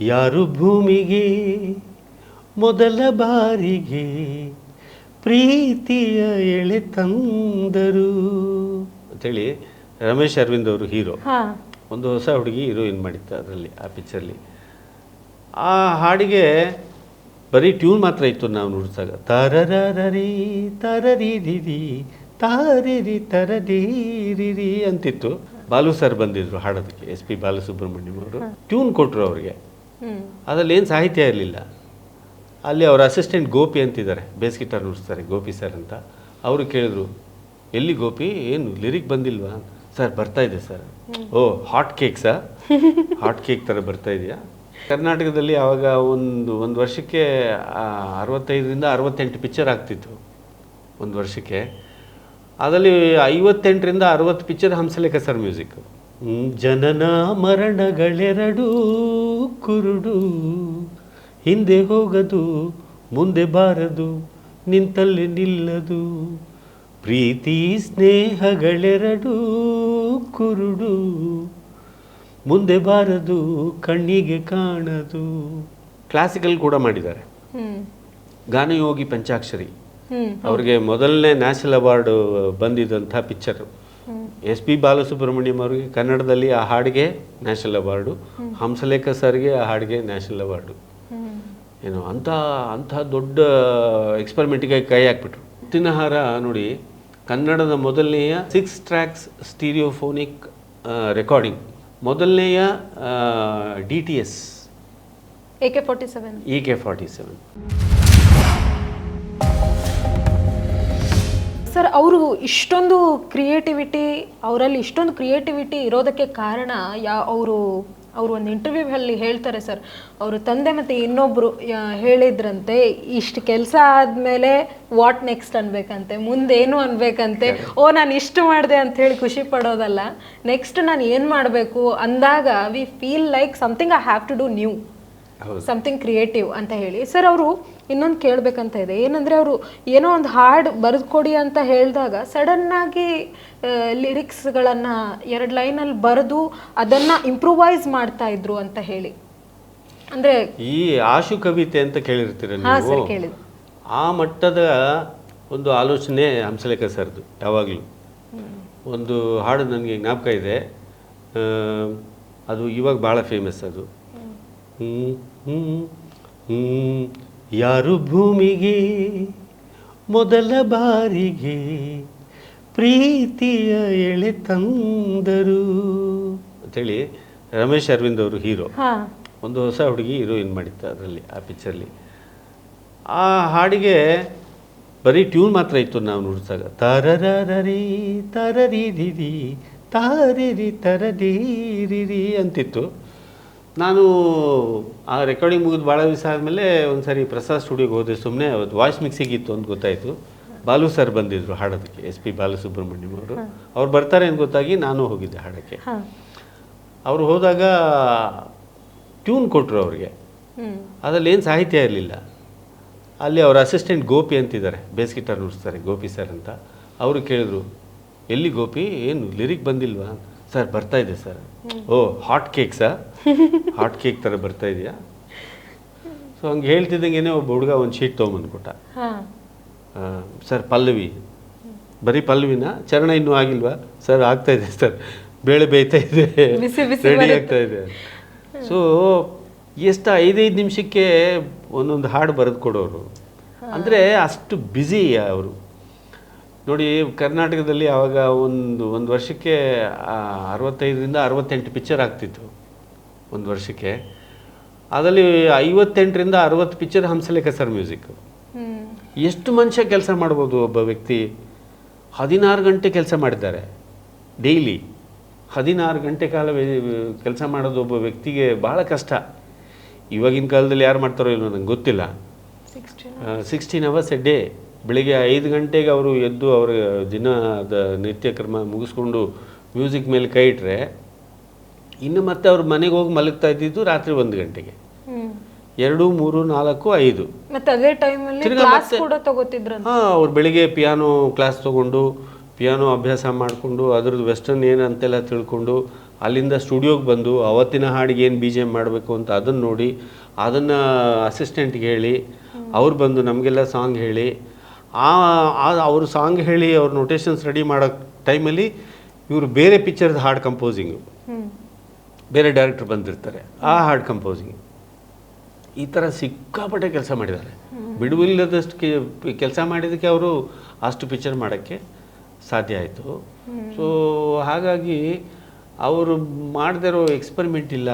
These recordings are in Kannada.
ಯಾರು ಭೂಮಿಗೆ ಮೊದಲ ಬಾರಿಗೆ ಪ್ರೀತಿಯ ಎಳೆ ತಂದರು? ಅಂತೇಳಿ ರಮೇಶ್ ಅರವಿಂದ್ ಅವರು ಹೀರೋ. ಒಂದು ಹೊಸ ಹುಡುಗಿ ಹೀರೋಯಿನ್ ಮಾಡಿತ್ತು ಅದರಲ್ಲಿ ಆ ಪಿಕ್ಚರ್ಲಿ ಆ ಹಾಡಿಗೆ ಬರೀ ಟ್ಯೂನ್ ಮಾತ್ರ ಇತ್ತು ನಾವು ನುಡಿಸಾಗ ತರರರರಿ ತರರಿ ರಿರಿ ತಾರಿರಿ ತರದಿರಿ ಅಂತಿತ್ತು. ಬಾಲು ಸರ್ ಬಂದಿದ್ರು ಹಾಡೋದಕ್ಕೆ ಎಸ್ ಪಿ ಬಾಲಸುಬ್ರಹ್ಮಣ್ಯಂ ಅವರು. ಟ್ಯೂನ್ ಕೊಟ್ಟರು ಅವ್ರಿಗೆ. ಅದರಲ್ಲಿ ಏನು ಸಾಹಿತ್ಯ ಇರಲಿಲ್ಲ. ಅಲ್ಲಿ ಅವರ ಅಸಿಸ್ಟೆಂಟ್ ಗೋಪಿ ಅಂತಿದ್ದಾರೆ ಬೇಸ್ ಗಿಟಾರ್ ನುಡಿಸ್ತಾರೆ ಗೋಪಿ ಸರ್ ಅಂತ. ಅವರು ಕೇಳಿದ್ರು ಎಲ್ಲಿ ಗೋಪಿ? ಏನು ಲಿರಿಕ್ ಬಂದಿಲ್ವಾ? ಸರ್ ಬರ್ತಾ ಇದೆ sir oh hot sir hot cake ಥರ ಬರ್ತಾ ಇದೆಯಾ? ಕರ್ನಾಟಕದಲ್ಲಿ ಆವಾಗ ಒಂದು ಒಂದು ವರ್ಷಕ್ಕೆ ಅರವತ್ತೈದರಿಂದ ಅರವತ್ತೆಂಟು ಪಿಕ್ಚರ್ ಆಗ್ತಿತ್ತು ಒಂದು ವರ್ಷಕ್ಕೆ. ಅದರಲ್ಲಿ ಐವತ್ತೆಂಟರಿಂದ ಅರವತ್ತು ಪಿಕ್ಚರ್ ಹಂಸಲೇಖ ಸರ್ ಮ್ಯೂಸಿಕ್ ಜನನ ಮರಣಗಳೆರಡು ಕುರುಡು. ಹಿಂದೆ ಹೋಗದು ಮುಂದೆ ಬಾರದು ನಿಂತಲ್ಲಿ ನಿಲ್ಲದು. ಪ್ರೀತಿ ಸ್ನೇಹಗಳೆರಡು ಕುರುಡು. ಮುಂದೆ ಬಾರದು ಕಣ್ಣಿಗೆ ಕಾಣದು. ಕ್ಲಾಸಿಕಲ್ ಕೂಡ ಮಾಡಿದ್ದಾರೆ. ಹ್ಮ್. ಗಾನಯೋಗಿ ಪಂಚಾಕ್ಷರಿ. ಹ್ಮ್. ಅವ್ರಿಗೆ ಮೊದಲನೇ ನ್ಯಾಷನಲ್ ಅವಾರ್ಡ್ ಬಂದಿದ್ದಂಥ ಪಿಕ್ಚರ್ ಎಸ್ ಪಿ ಬಾಲಸುಬ್ರಹ್ಮಣ್ಯಂ ಅವರಿಗೆ ಕನ್ನಡದಲ್ಲಿ ಆ ಹಾಡಿಗೆ ನ್ಯಾಷನಲ್ ಅವಾರ್ಡು ಹಂಸಲೇಖ ಸರ್ಗೆ ಆ ಹಾಡಿಗೆ ನ್ಯಾಷನಲ್ ಅವಾರ್ಡು. ಏನು ಅಂಥ ಅಂಥ ದೊಡ್ಡ ಎಕ್ಸ್ಪರಿಮೆಂಟಿಗೆ ಕೈ ಹಾಕ್ಬಿಟ್ರು. ತಿನ್ನಹಾರ ನೋಡಿ ಕನ್ನಡದ ಮೊದಲನೆಯ ಸಿಕ್ಸ್ ಟ್ರ್ಯಾಕ್ಸ್ ಸ್ಟೀರಿಯೋಫೋನಿಕ್ ರೆಕಾರ್ಡಿಂಗ್ ಮೊದಲನೆಯ D T S A K forty seven E K forty seven sir, ಅವರು ಇಷ್ಟೊಂದು ಕ್ರಿಯೇಟಿವಿಟಿ ಅವರಲ್ಲಿ ಇಷ್ಟೊಂದು ಕ್ರಿಯೇಟಿವಿಟಿ ಇರೋದಕ್ಕೆ ಕಾರಣ ಯಾ, ಅವರು ಅವರು ಒಂದು ಇಂಟರ್ವ್ಯೂವಲ್ಲಿ ಹೇಳ್ತಾರೆ ಸರ್. ಅವರು ತಂದೆ ಮತ್ತು ಇನ್ನೊಬ್ಬರು ಹೇಳಿದ್ರಂತೆ, ಇಷ್ಟು ಕೆಲಸ ಆದಮೇಲೆ ವಾಟ್ ನೆಕ್ಸ್ಟ್ ಅನ್ಬೇಕಂತೆ, ಮುಂದೇನು ಅನ್ಬೇಕಂತೆ, ಓ, ನಾನು ಇಷ್ಟು ಮಾಡಿದೆ ಅಂತ ಹೇಳಿ ಖುಷಿ ಪಡೋದಲ್ಲ. ನೆಕ್ಸ್ಟ್ ನಾನು ಏನು ಮಾಡಬೇಕು ಅಂದಾಗ we feel like something I have to do new something creative ಅಂತ ಹೇಳಿ. ಸರ್ ಅವರು ಇನ್ನೊಂದು ಕೇಳಬೇಕಂತ ಇದೆ. ಏನಂದರೆ ಅವರು ಏನೋ ಒಂದು ಹಾಡು ಬರೆದು ಕೊಡಿ ಅಂತ ಹೇಳಿದಾಗ ಸಡನ್ನಾಗಿ ಲಿರಿಕ್ಸ್ಗಳನ್ನು ಎರಡು ಲೈನಲ್ಲಿ ಬರೆದು ಅದನ್ನು ಇಂಪ್ರೂವೈಸ್ ಮಾಡ್ತಾ ಇದ್ರು ಅಂತ ಹೇಳಿ. ಅಂದರೆ ಈ ಆಶು ಕವಿತೆ ಅಂತ ಕೇಳಿರ್ತೀರ ನೀವು? ಆ ಮಟ್ಟದ ಒಂದು ಆಲೋಚನೆ ಹಂಸಲೇಖ ಸರ್ದು ಯಾವಾಗಲೂ. ಒಂದು ಹಾಡು ನನಗೆ ಜ್ಞಾಪಕ ಇದೆ. ಅದು ಇವಾಗ ಭಾಳ ಫೇಮಸ್ ಅದು. ಯಾರು ಭೂಮಿಗೆ ಮೊದಲ ಬಾರಿಗೆ ಪ್ರೀತಿಯ ಎಳೆ ತಂದರು? ಅಂತೇಳಿ ರಮೇಶ್ ಅರವಿಂದ್ ಅವರು ಹೀರೋ. ಒಂದು ಹೊಸ ಹುಡುಗಿ ಹೀರೋಯಿನ್ ಮಾಡಿತ್ತು ಅದರಲ್ಲಿ ಆ ಪಿಕ್ಚರ್ಲಿ ಆ ಹಾಡಿಗೆ ಬರೀ ಟ್ಯೂನ್ ಮಾತ್ರ ಇತ್ತು ನಾವು ನುಡಿಸಾಗ ತರರರಿ ತರರಿ ರಿರಿ ತಾರಿರಿ ತರರೀರಿರಿ ಅಂತಿತ್ತು. ನಾನು ಆ ರೆಕಾರ್ಡಿಂಗ್ ಮುಗಿದು ಭಾಳ ದಿವಸ ಆದಮೇಲೆ ಒಂದು ಸರಿ ಪ್ರಸಾದ್ ಸ್ಟುಡಿಯೋಗೆ ಹೋದೆ. ಸುಮ್ಮನೆ ಅವತ್ತು ವಾಯ್ಸ್ ಮಿಕ್ಸಿಗೆ ಇತ್ತು ಅಂತ ಗೊತ್ತಾಯಿತು. ಬಾಲು ಸರ್ ಬಂದಿದ್ರು ಹಾಡೋದಕ್ಕೆ ಎಸ್ ಪಿ ಬಾಲಸುಬ್ರಹ್ಮಣ್ಯಂ ಅವರು. ಅವ್ರು ಬರ್ತಾರೆ ಅಂತ ಗೊತ್ತಾಗಿ ನಾನು ಹೋಗಿದ್ದೆ ಹಾಡೋಕ್ಕೆ. ಅವರು ಹೋದಾಗ ಟ್ಯೂನ್ ಕೊಟ್ಟರು ಅವ್ರಿಗೆ. ಅದರಲ್ಲಿ ಏನು ಸಾಹಿತ್ಯ ಇರಲಿಲ್ಲ. ಅಲ್ಲಿ ಅವರ ಅಸಿಸ್ಟೆಂಟ್ ಗೋಪಿ ಅಂತಿದ್ದಾರೆ. ಬೇಸ್ ಗಿಟಾರ್ ನುಡಿಸ್ತಾರೆ ಗೋಪಿ ಸರ್ ಅಂತ. ಅವರು ಕೇಳಿದ್ರು ಎಲ್ಲಿ ಗೋಪಿ? ಏನು ಲಿರಿಕ್ ಬಂದಿಲ್ವಾ? ಸರ್ ಬರ್ತಾ ಇದೆ sir. Oh hot sir hot cake ಥರ ಬರ್ತಾ ಇದೆಯಾ? ಸೊ ಹಂಗೆ ಹೇಳ್ತಿದ್ದಂಗೆ ಒಬ್ಬ ಹುಡುಗ ಒಂದು ಶೀಟ್ ತೊಗೊಂಬಂದ್ಕೊಟ್ಟ. ಆ, ಸರ್ ಪಲ್ಲವಿ. ಬರೀ ಪಲ್ಲವಿನ? ಚರಣ ಇನ್ನೂ ಆಗಿಲ್ವಾ? ಸರ್ ಆಗ್ತಾ ಇದೆ ಸರ್. ಬೇಳೆ ಬೇಯ್ತಾ ಇದೆ. ರೆಡಿ. ಆಗ್ತಾ ಇದೆ. ಸೊ ಎಷ್ಟು ಐದೈದು ನಿಮಿಷಕ್ಕೆ ಒಂದೊಂದು ಹಾಡು ಬರೆದು ಕೊಡೋರು. ಅಂದರೆ ಅಷ್ಟು ಬ್ಯುಸಿ ಅವರು. ನೋಡಿ ಕರ್ನಾಟಕದಲ್ಲಿ ಆವಾಗ ಒಂದು ಒಂದು ವರ್ಷಕ್ಕೆ ಅರವತ್ತೈದರಿಂದ ಅರವತ್ತೆಂಟು ಪಿಕ್ಚರ್ ಆಗ್ತಿತ್ತು ಒಂದು ವರ್ಷಕ್ಕೆ. ಅದರಲ್ಲಿ ಐವತ್ತೆಂಟರಿಂದ ಅರವತ್ತು ಪಿಕ್ಚರ್ ಹಂಸಲೇಖ ಸರ್ ಮ್ಯೂಸಿಕ್. ಎಷ್ಟು ಮನುಷ್ಯ ಕೆಲಸ ಮಾಡ್ಬೋದು ಒಬ್ಬ ವ್ಯಕ್ತಿ? ಹದಿನಾರು ಗಂಟೆ ಕೆಲಸ ಮಾಡಿದ್ದಾರೆ ಡೈಲಿ. ಹದಿನಾರು ಗಂಟೆ ಕಾಲ ಕೆಲಸ ಮಾಡೋದು ಒಬ್ಬ ವ್ಯಕ್ತಿಗೆ ಭಾಳ ಕಷ್ಟ. ಇವಾಗಿನ ಕಾಲದಲ್ಲಿ ಯಾರು ಮಾಡ್ತಾರೋ ಇಲ್ವೋ ನಂಗೆ ಗೊತ್ತಿಲ್ಲ. ಸಿಕ್ಸ್ಟೀನ್ ಅವರ್ಸ್ ಎ ಡೇ ಬೆಳಿಗ್ಗೆ ಐದು ಗಂಟೆಗೆ ಅವರು ಎದ್ದು ಅವರ ದಿನದ ನಿತ್ಯ ಕ್ರಮ ಮುಗಿಸ್ಕೊಂಡು ಮ್ಯೂಸಿಕ್ ಮೇಲೆ ಕೈ ಇಟ್ಟರೆ ಇನ್ನು ಮತ್ತೆ ಅವ್ರು ಮನೆಗೆ ಹೋಗಿ ಮಲಗ್ತಾ ಇದ್ದಿದ್ದು ರಾತ್ರಿ ಒಂದು ಗಂಟೆಗೆ. ಎರಡು ಮೂರು ನಾಲ್ಕು ಐದು. ಹಾಂ ಅವ್ರು ಬೆಳಿಗ್ಗೆ ಪಿಯಾನೋ ಕ್ಲಾಸ್ ತಗೊಂಡು ಪಿಯಾನೋ ಅಭ್ಯಾಸ ಮಾಡಿಕೊಂಡು ಅದ್ರದ್ದು ವೆಸ್ಟರ್ನ್ ಏನಂತೆಲ್ಲ ತಿಳ್ಕೊಂಡು ಅಲ್ಲಿಂದ ಸ್ಟುಡಿಯೋಗೆ ಬಂದು ಅವತ್ತಿನ ಹಾಡಿಗೆ ಏನು ಬಿ ಜಿ ಎಂ ಮಾಡಬೇಕು ಅಂತ ಅದನ್ನು ನೋಡಿ ಅದನ್ನು ಅಸಿಸ್ಟೆಂಟ್ಗೆ ಹೇಳಿ ಅವ್ರು ಬಂದು ನಮಗೆಲ್ಲ ಸಾಂಗ್ ಹೇಳಿ ಆ ಅವರು ಸಾಂಗ್ ಹೇಳಿ ಅವ್ರ ನೊಟೇಷನ್ಸ್ ರೆಡಿ ಮಾಡೋ ಟೈಮಲ್ಲಿ ಇವರು ಬೇರೆ ಪಿಕ್ಚರ್ದ ಹಾರ್ಡ್ ಕಂಪೋಸಿಂಗು ಬೇರೆ ಡೈರೆಕ್ಟರ್ ಬಂದಿರ್ತಾರೆ ಆ ಹಾರ್ಡ್ ಕಂಪೋಸಿಂಗ್ ಈ ಥರ ಸಿಕ್ಕಾಪಟ್ಟೆ ಕೆಲಸ ಮಾಡಿದ್ದಾರೆ. ಬಿಡುವಿಲ್ಲದಷ್ಟು ಕೆಲಸ ಮಾಡಿದ್ದಕ್ಕೆ ಅವರು ಅಷ್ಟು ಪಿಕ್ಚರ್ ಮಾಡೋಕ್ಕೆ ಸಾಧ್ಯ ಆಯಿತು. ಸೊ ಹಾಗಾಗಿ ಅವರು ಮಾಡದಿರೋ ಎಕ್ಸ್ಪರಿಮೆಂಟ್ ಇಲ್ಲ.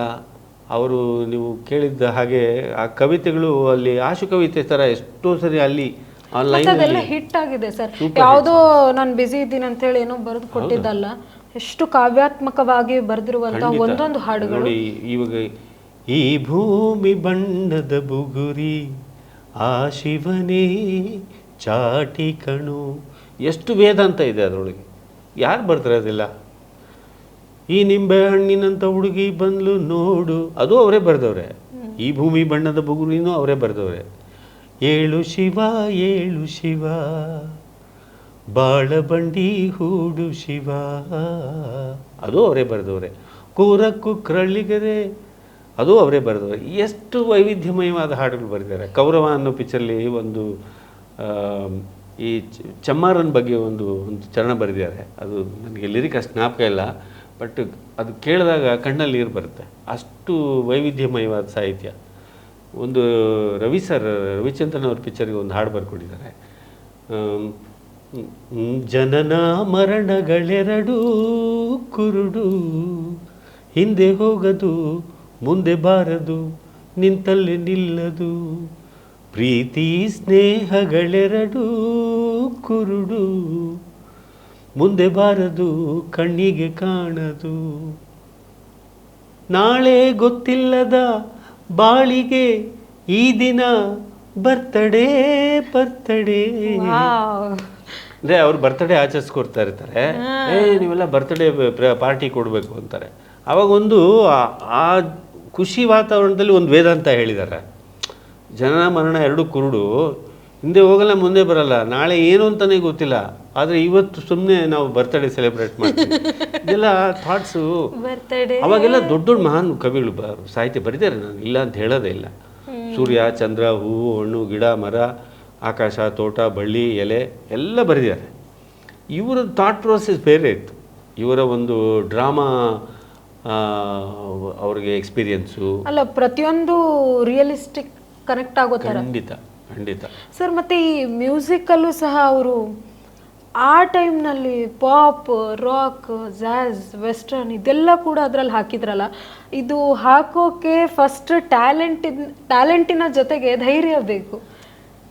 ಅವರು ನೀವು ಕೇಳಿದ್ದ ಹಾಗೆ ಆ ಕವಿತೆಗಳು ಅಲ್ಲಿ ಆಶು ಕವಿತೆ ಥರ ಎಷ್ಟೋ ಸರಿ ಅಲ್ಲಿ ಅದೆಲ್ಲ ಹಿಟ್ ಆಗಿದೆ ಸರ್ ಯಾವುದೋ ನಾನು ಬಿಸಿ ಇದ್ದೀನಿ ಅಂತ ಹೇಳಿ ಏನೋ ಬರೆದು ಕೊಟ್ಟಿದ್ದಲ್ಲ. ಎಷ್ಟು ಕಾವ್ಯಾತ್ಮಕವಾಗಿ ಬರೆದಿರುವಂತಹ. ಒಂದೊಂದು ಹಾಡುಗಳು. ನೋಡಿ ಇವಾಗ ಈ ಭೂಮಿ ಬಣ್ಣದ ಬುಗುರಿ ಆ ಶಿವನೇ ಚಾಟಿ ಕಣು. ಎಷ್ಟು ವೇದಾಂತ ಇದೆ ಅದರೊಳಗೆ. ಯಾರು ಬರ್ತಾರೆ ಅದೆಲ್ಲ? ಈ ನಿಂಬೆ ಹಣ್ಣಿನಂತ ಹುಡುಗಿ ಬಂದ್ಲು ನೋಡು. ಅದು ಅವರೇ ಬರೆದವ್ರೆ. ಈ ಭೂಮಿ ಬಣ್ಣದ ಬುಗುರಿನೂ ಅವರೇ ಬರೆದವ್ರೆ. ಏಳು ಶಿವ ಏಳು ಶಿವ. ಬಾಳಬಂಡಿ ಹೂಡು ಶಿವ. ಅದು ಅವರೇ ಬರೆದವ್ರೆ. ಕೂರಕ್ಕು ಕ್ರಳ್ಳಿಗರೆ, ಅದು ಅವರೇ ಬರೆದವ್ರೆ. ಎಷ್ಟು ವೈವಿಧ್ಯಮಯವಾದ ಹಾಡುಗಳು ಬರೆದಿದ್ದಾರೆ. ಕೌರವ ಅನ್ನೋ ಪಿಚ್ಚರಲ್ಲಿ ಒಂದು ಈ ಚಮ್ಮಾರನ ಬಗ್ಗೆ ಒಂದು ಒಂದು ಚರಣ ಬರೆದಿದ್ದಾರೆ. ಅದು ನನಗೆ ಲಿರಿಕ್ ಅಷ್ಟು ಜ್ಞಾಪಕ ಇಲ್ಲ, ಬಟ್ ಅದು ಕೇಳಿದಾಗ ಕಣ್ಣಲ್ಲಿ ನೀರು ಬರುತ್ತೆ. ಅಷ್ಟು ವೈವಿಧ್ಯಮಯವಾದ ಸಾಹಿತ್ಯ. ಒಂದು ರವಿ ಸರ್, ರವಿಚಂದ್ರನ್ ಅವ್ರ ಪಿಕ್ಚರ್ಗೆ ಒಂದು ಹಾಡು ಬರ್ಕೊಂಡಿದ್ದಾರೆ. ಜನನ ಮರಣಗಳೆರಡೂ ಕುರುಡು, ಹಿಂದೆ ಹೋಗದು, ಮುಂದೆ ಬಾರದು, ನಿಂತಲ್ಲಿ ನಿಲ್ಲದು. ಪ್ರೀತಿ ಸ್ನೇಹಗಳೆರಡೂ ಕುರುಡು, ಮುಂದೆ ಬಾರದು, ಕಣ್ಣಿಗೆ ಕಾಣದು. ನಾಳೆ ಗೊತ್ತಿಲ್ಲದ ಬಾಳಿಗೆ ಈ ದಿನ ಬರ್ತಡೇ ಬರ್ತಡೇ ವಾವ್. ಅಂದರೆ ಅವ್ರು ಬರ್ತಡೇ ಆಚರಿಸ್ಕೊಡ್ತಾ ಇರ್ತಾರೆ ಏ ನೀವೆಲ್ಲ ಬರ್ತಡೇ ಪಾರ್ಟಿ ಕೊಡಬೇಕು ಅಂತಾರೆ. ಅವಾಗ ಒಂದು ಆ- ಆ ಖುಷಿ ವಾತಾವರಣದಲ್ಲಿ ಒಂದು ವೇದಾಂತ ಹೇಳಿದ್ದಾರೆ ಜನನ ಮರಣ ಎರಡು ಕುರುಡು ಹಿಂದೆ ಹೋಗಲ್ಲ ಮುಂದೆ ಬರಲ್ಲ. ನಾಳೆ ಏನು ಅಂತಲೇ ಗೊತ್ತಿಲ್ಲ. ಆದರೆ ಇವತ್ತು ಸುಮ್ಮನೆ ನಾವು ಬರ್ತಡೇ ಸೆಲೆಬ್ರೇಟ್ ಮಾಡ್ತೀವಿ. ಇದೆಲ್ಲ ಥಾಟ್ಸು ಅವಾಗೆಲ್ಲ ದೊಡ್ಡ ದೊಡ್ಡ ಮಹಾನ್ ಕವಿಗಳು ಬ ಸಾಹಿತ್ಯ ಬರೀತಾರೆ. ನಾನು ಇಲ್ಲ ಅಂತ ಹೇಳೋದೇ ಇಲ್ಲ. ಸೂರ್ಯ ಚಂದ್ರ ಹೂವು ಹಣ್ಣು ಗಿಡ ಮರ ಆಕಾಶ ತೋಟ ಬಳ್ಳಿ ಎಲೆ ಎಲ್ಲ ಬರೆದಿದ್ದಾರೆ. ಇವರ ಥಾಟ್ ಪ್ರೋಸೆಸ್ ಬೇರೆ ಇತ್ತು. ಇವರ ಒಂದು ಡ್ರಾಮಾ ಅವ್ರಿಗೆ ಎಕ್ಸ್ಪೀರಿಯನ್ಸು ಅಲ್ಲ ಪ್ರತಿಯೊಂದು ರಿಯಲಿಸ್ಟಿಕ್ ಕನೆಕ್ಟ್ ಆಗೋ ಖಂಡಿತ. ಖಂಡಿತ. ಸರ್ ಮತ್ತೆ ಈ ಮ್ಯೂಸಿಕಲ್ಲೂ ಸಹ ಅವರು ಆ ಟೈಮ್ನಲ್ಲಿ ಪಾಪ್ ರಾಕ್ ಜಾಜ್ ವೆಸ್ಟರ್ನ್ ಇದೆಲ್ಲ ಕೂಡ ಅದರಲ್ಲಿ ಹಾಕಿದ್ರಲ್ಲ. ಇದು ಹಾಕೋಕೆ ಫಸ್ಟ್ ಟ್ಯಾಲೆಂಟಿನ ಟ್ಯಾಲೆಂಟಿನ ಜೊತೆಗೆ ಧೈರ್ಯ ಬೇಕು.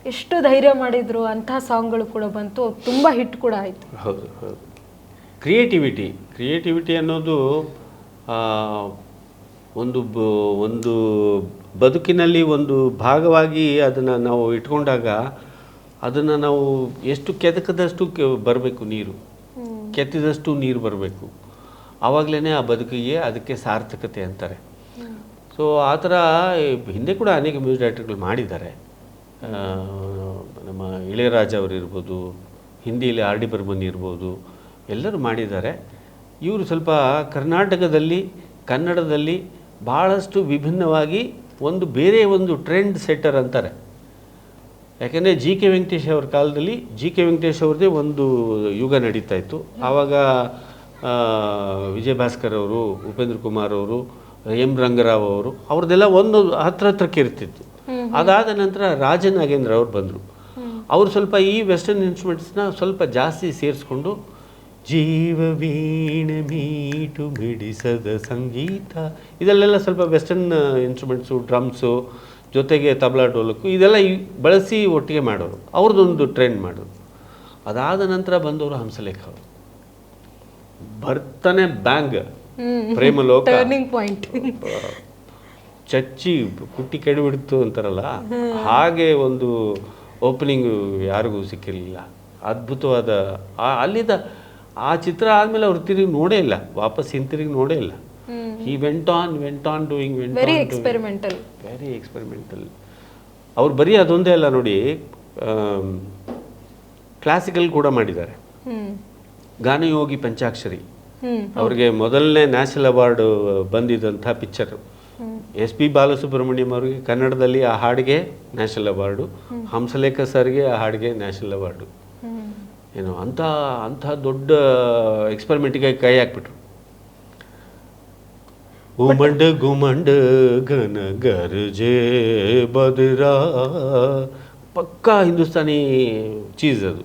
ಎಷ್ಟು ಧೈರ್ಯ ಮಾಡಿದ್ರು ಅಂತಹ ಸಾಂಗ್ಗಳು ಕೂಡ ಬಂತು. ತುಂಬ ಹಿಟ್ ಕೂಡ ಆಯಿತು. ಹೌದು ಹೌದು. ಕ್ರಿಯೇಟಿವಿಟಿ ಕ್ರಿಯೇಟಿವಿಟಿ ಅನ್ನೋದು ಒಂದು ಬ- ಒಂದು ಬದುಕಿನಲ್ಲಿ ಒಂದು ಭಾಗವಾಗಿ ಅದನ್ನು ನಾವು ಇಟ್ಕೊಂಡಾಗ ಅದನ್ನು ನಾವು ಎಷ್ಟು ಕೆದಕದಷ್ಟು ಬರಬೇಕು ನೀರು? ಕೆತ್ತಿದಷ್ಟು ನೀರು ಬರಬೇಕು. ಆವಾಗಲೇ ಆ ಬದುಕಿಗೆ ಅದಕ್ಕೆ ಸಾರ್ಥಕತೆ ಅಂತಾರೆ. ಸೊ ಆ ಥರ ಹಿಂದೆ ಕೂಡ ಅನೇಕ ಮ್ಯೂಸಿಕ್ ಡೈರೆಕ್ಟರ್ಗಳು ಮಾಡಿದ್ದಾರೆ. ನಮ್ಮ ಇಳೆಯರಾಜ ಅವರು ಇರ್ಬೋದು ಹಿಂದಿಯಲ್ಲಿ ಆರ್ ಡಿ ಬರ್ಮನ್ ಇರ್ಬೋದು ಎಲ್ಲರೂ ಮಾಡಿದ್ದಾರೆ. ಇವರು ಸ್ವಲ್ಪ ಕರ್ನಾಟಕದಲ್ಲಿ ಕನ್ನಡದಲ್ಲಿ ಭಾಳಷ್ಟು ವಿಭಿನ್ನವಾಗಿ ಒಂದು ಬೇರೆ ಒಂದು ಟ್ರೆಂಡ್ ಸೆಟ್ಟರ್ ಅಂತಾರೆ. ಯಾಕೆಂದರೆ ಜಿ ಕೆ ವೆಂಕಟೇಶ್ ಅವ್ರ ಕಾಲದಲ್ಲಿ ಜಿ ಕೆ ವೆಂಕಟೇಶ್ ಅವ್ರದ್ದೇ ಒಂದು ಯುಗ ನಡೀತಾ ಇತ್ತು. ಆವಾಗ ವಿಜಯಭಾಸ್ಕರ್ ವಿಜಯ ಭಾಸ್ಕರ್ ಅವರು ಉಪೇಂದ್ರ ಕುಮಾರ್ ಅವರು ಎಂ ರಂಗರಾವ್ ಅವರು ಅವ್ರದ್ದೆಲ್ಲ ಒಂದು ಹತ್ರ ಹತ್ರಕ್ಕೆ ಇರ್ತಿತ್ತು. ಅದಾದ ನಂತರ ರಾಜ ನಾಗೇಂದ್ರ ಅವ್ರು ಬಂದರು. ಅವರು ಸ್ವಲ್ಪ ಈ ವೆಸ್ಟರ್ನ್ ಇನ್ಸ್ಟ್ರೂಮೆಂಟ್ಸ್ನ ಸ್ವಲ್ಪ ಜಾಸ್ತಿ ಸೇರಿಸ್ಕೊಂಡು ಜೀವ ವೀಣೆ ಮೀಟು ಮಿಡಿಸದ ಸಂಗೀತ. ಇದಲ್ಲೆಲ್ಲ ಸ್ವಲ್ಪ ವೆಸ್ಟರ್ನ್ ಇನ್ಸ್ಟ್ರೂಮೆಂಟ್ಸು ಡ್ರಮ್ಸು ಜೊತೆಗೆ ತಬಲಾ ಡೋಲಕ್ಕು ಇದೆಲ್ಲ ಬಳಸಿ ಒಟ್ಟಿಗೆ ಮಾಡೋರು. ಅವ್ರದ್ದೊಂದು ಟ್ರೆಂಡ್ ಮಾಡೋರು. ಅದಾದ ನಂತರ ಬಂದವರು ಹಂಸಲೇಖ ಅವರು. ಬರ್ತಾನೆ ಬ್ಯಾಂಗ್. ಪ್ರೇಮಲೋಕ ಟರ್ನಿಂಗ್ ಪಾಯಿಂಟ್ ಚಚ್ಚಿ ಕುಟ್ಟಿ ಕೆಡಬಿಡ್ತು ಅಂತಾರಲ್ಲ? ಹಾಗೆ ಒಂದು ಓಪನಿಂಗ್ ಯಾರಿಗೂ ಸಿಕ್ಕಿರಲಿಲ್ಲ. ಅದ್ಭುತವಾದ ಅಲ್ಲಿದ್ದ ಆ ಚಿತ್ರ ಆದಮೇಲೆ ಅವ್ರು ತಿರುಗಿ ನೋಡೇ ಇಲ್ಲ. ವಾಪಸ್ ಹಿಂತಿರುಗಿ ನೋಡೇ ಇಲ್ಲ. ಈ went on went on doing went very experimental very experimental ಅವ್ರು ಬರೀ ಅದೊಂದೇ ಅಲ್ಲ ನೋಡಿ ಕ್ಲಾಸಿಕಲ್ ಕೂಡ ಮಾಡಿದ್ದಾರೆ. ಗಾನಯೋಗಿ ಪಂಚಾಕ್ಷರಿ. ಅವ್ರಿಗೆ ಮೊದಲನೇ ನ್ಯಾಷನಲ್ ಅವಾರ್ಡ್ ಬಂದಿದ್ದಂಥ ಪಿಕ್ಚರ್. ಎಸ್ ಪಿ ಬಾಲಸುಬ್ರಹ್ಮಣ್ಯಂ ಅವರಿಗೆ ಕನ್ನಡದಲ್ಲಿ ಆ ಹಾಡಿಗೆ ನ್ಯಾಷನಲ್ ಅವಾರ್ಡು. ಹಂಸಲೇಖ ಸರ್ಗೆ ಆ ಹಾಡಿಗೆ ನ್ಯಾಷನಲ್ ಅವಾರ್ಡು. ಏನು ಅಂಥ ಅಂಥ ದೊಡ್ಡ ಎಕ್ಸ್ಪೆರಿಮೆಂಟಿಗೆ ಕೈ ಹಾಕ್ಬಿಟ್ರು. ಉಮಂಡ್ ಗುಮಂಡ ಘನ ಗರ್ಜೆ ಬದರಾ. ಪಕ್ಕಾ ಹಿಂದೂಸ್ತಾನಿ ಚೀಸ್ ಅದು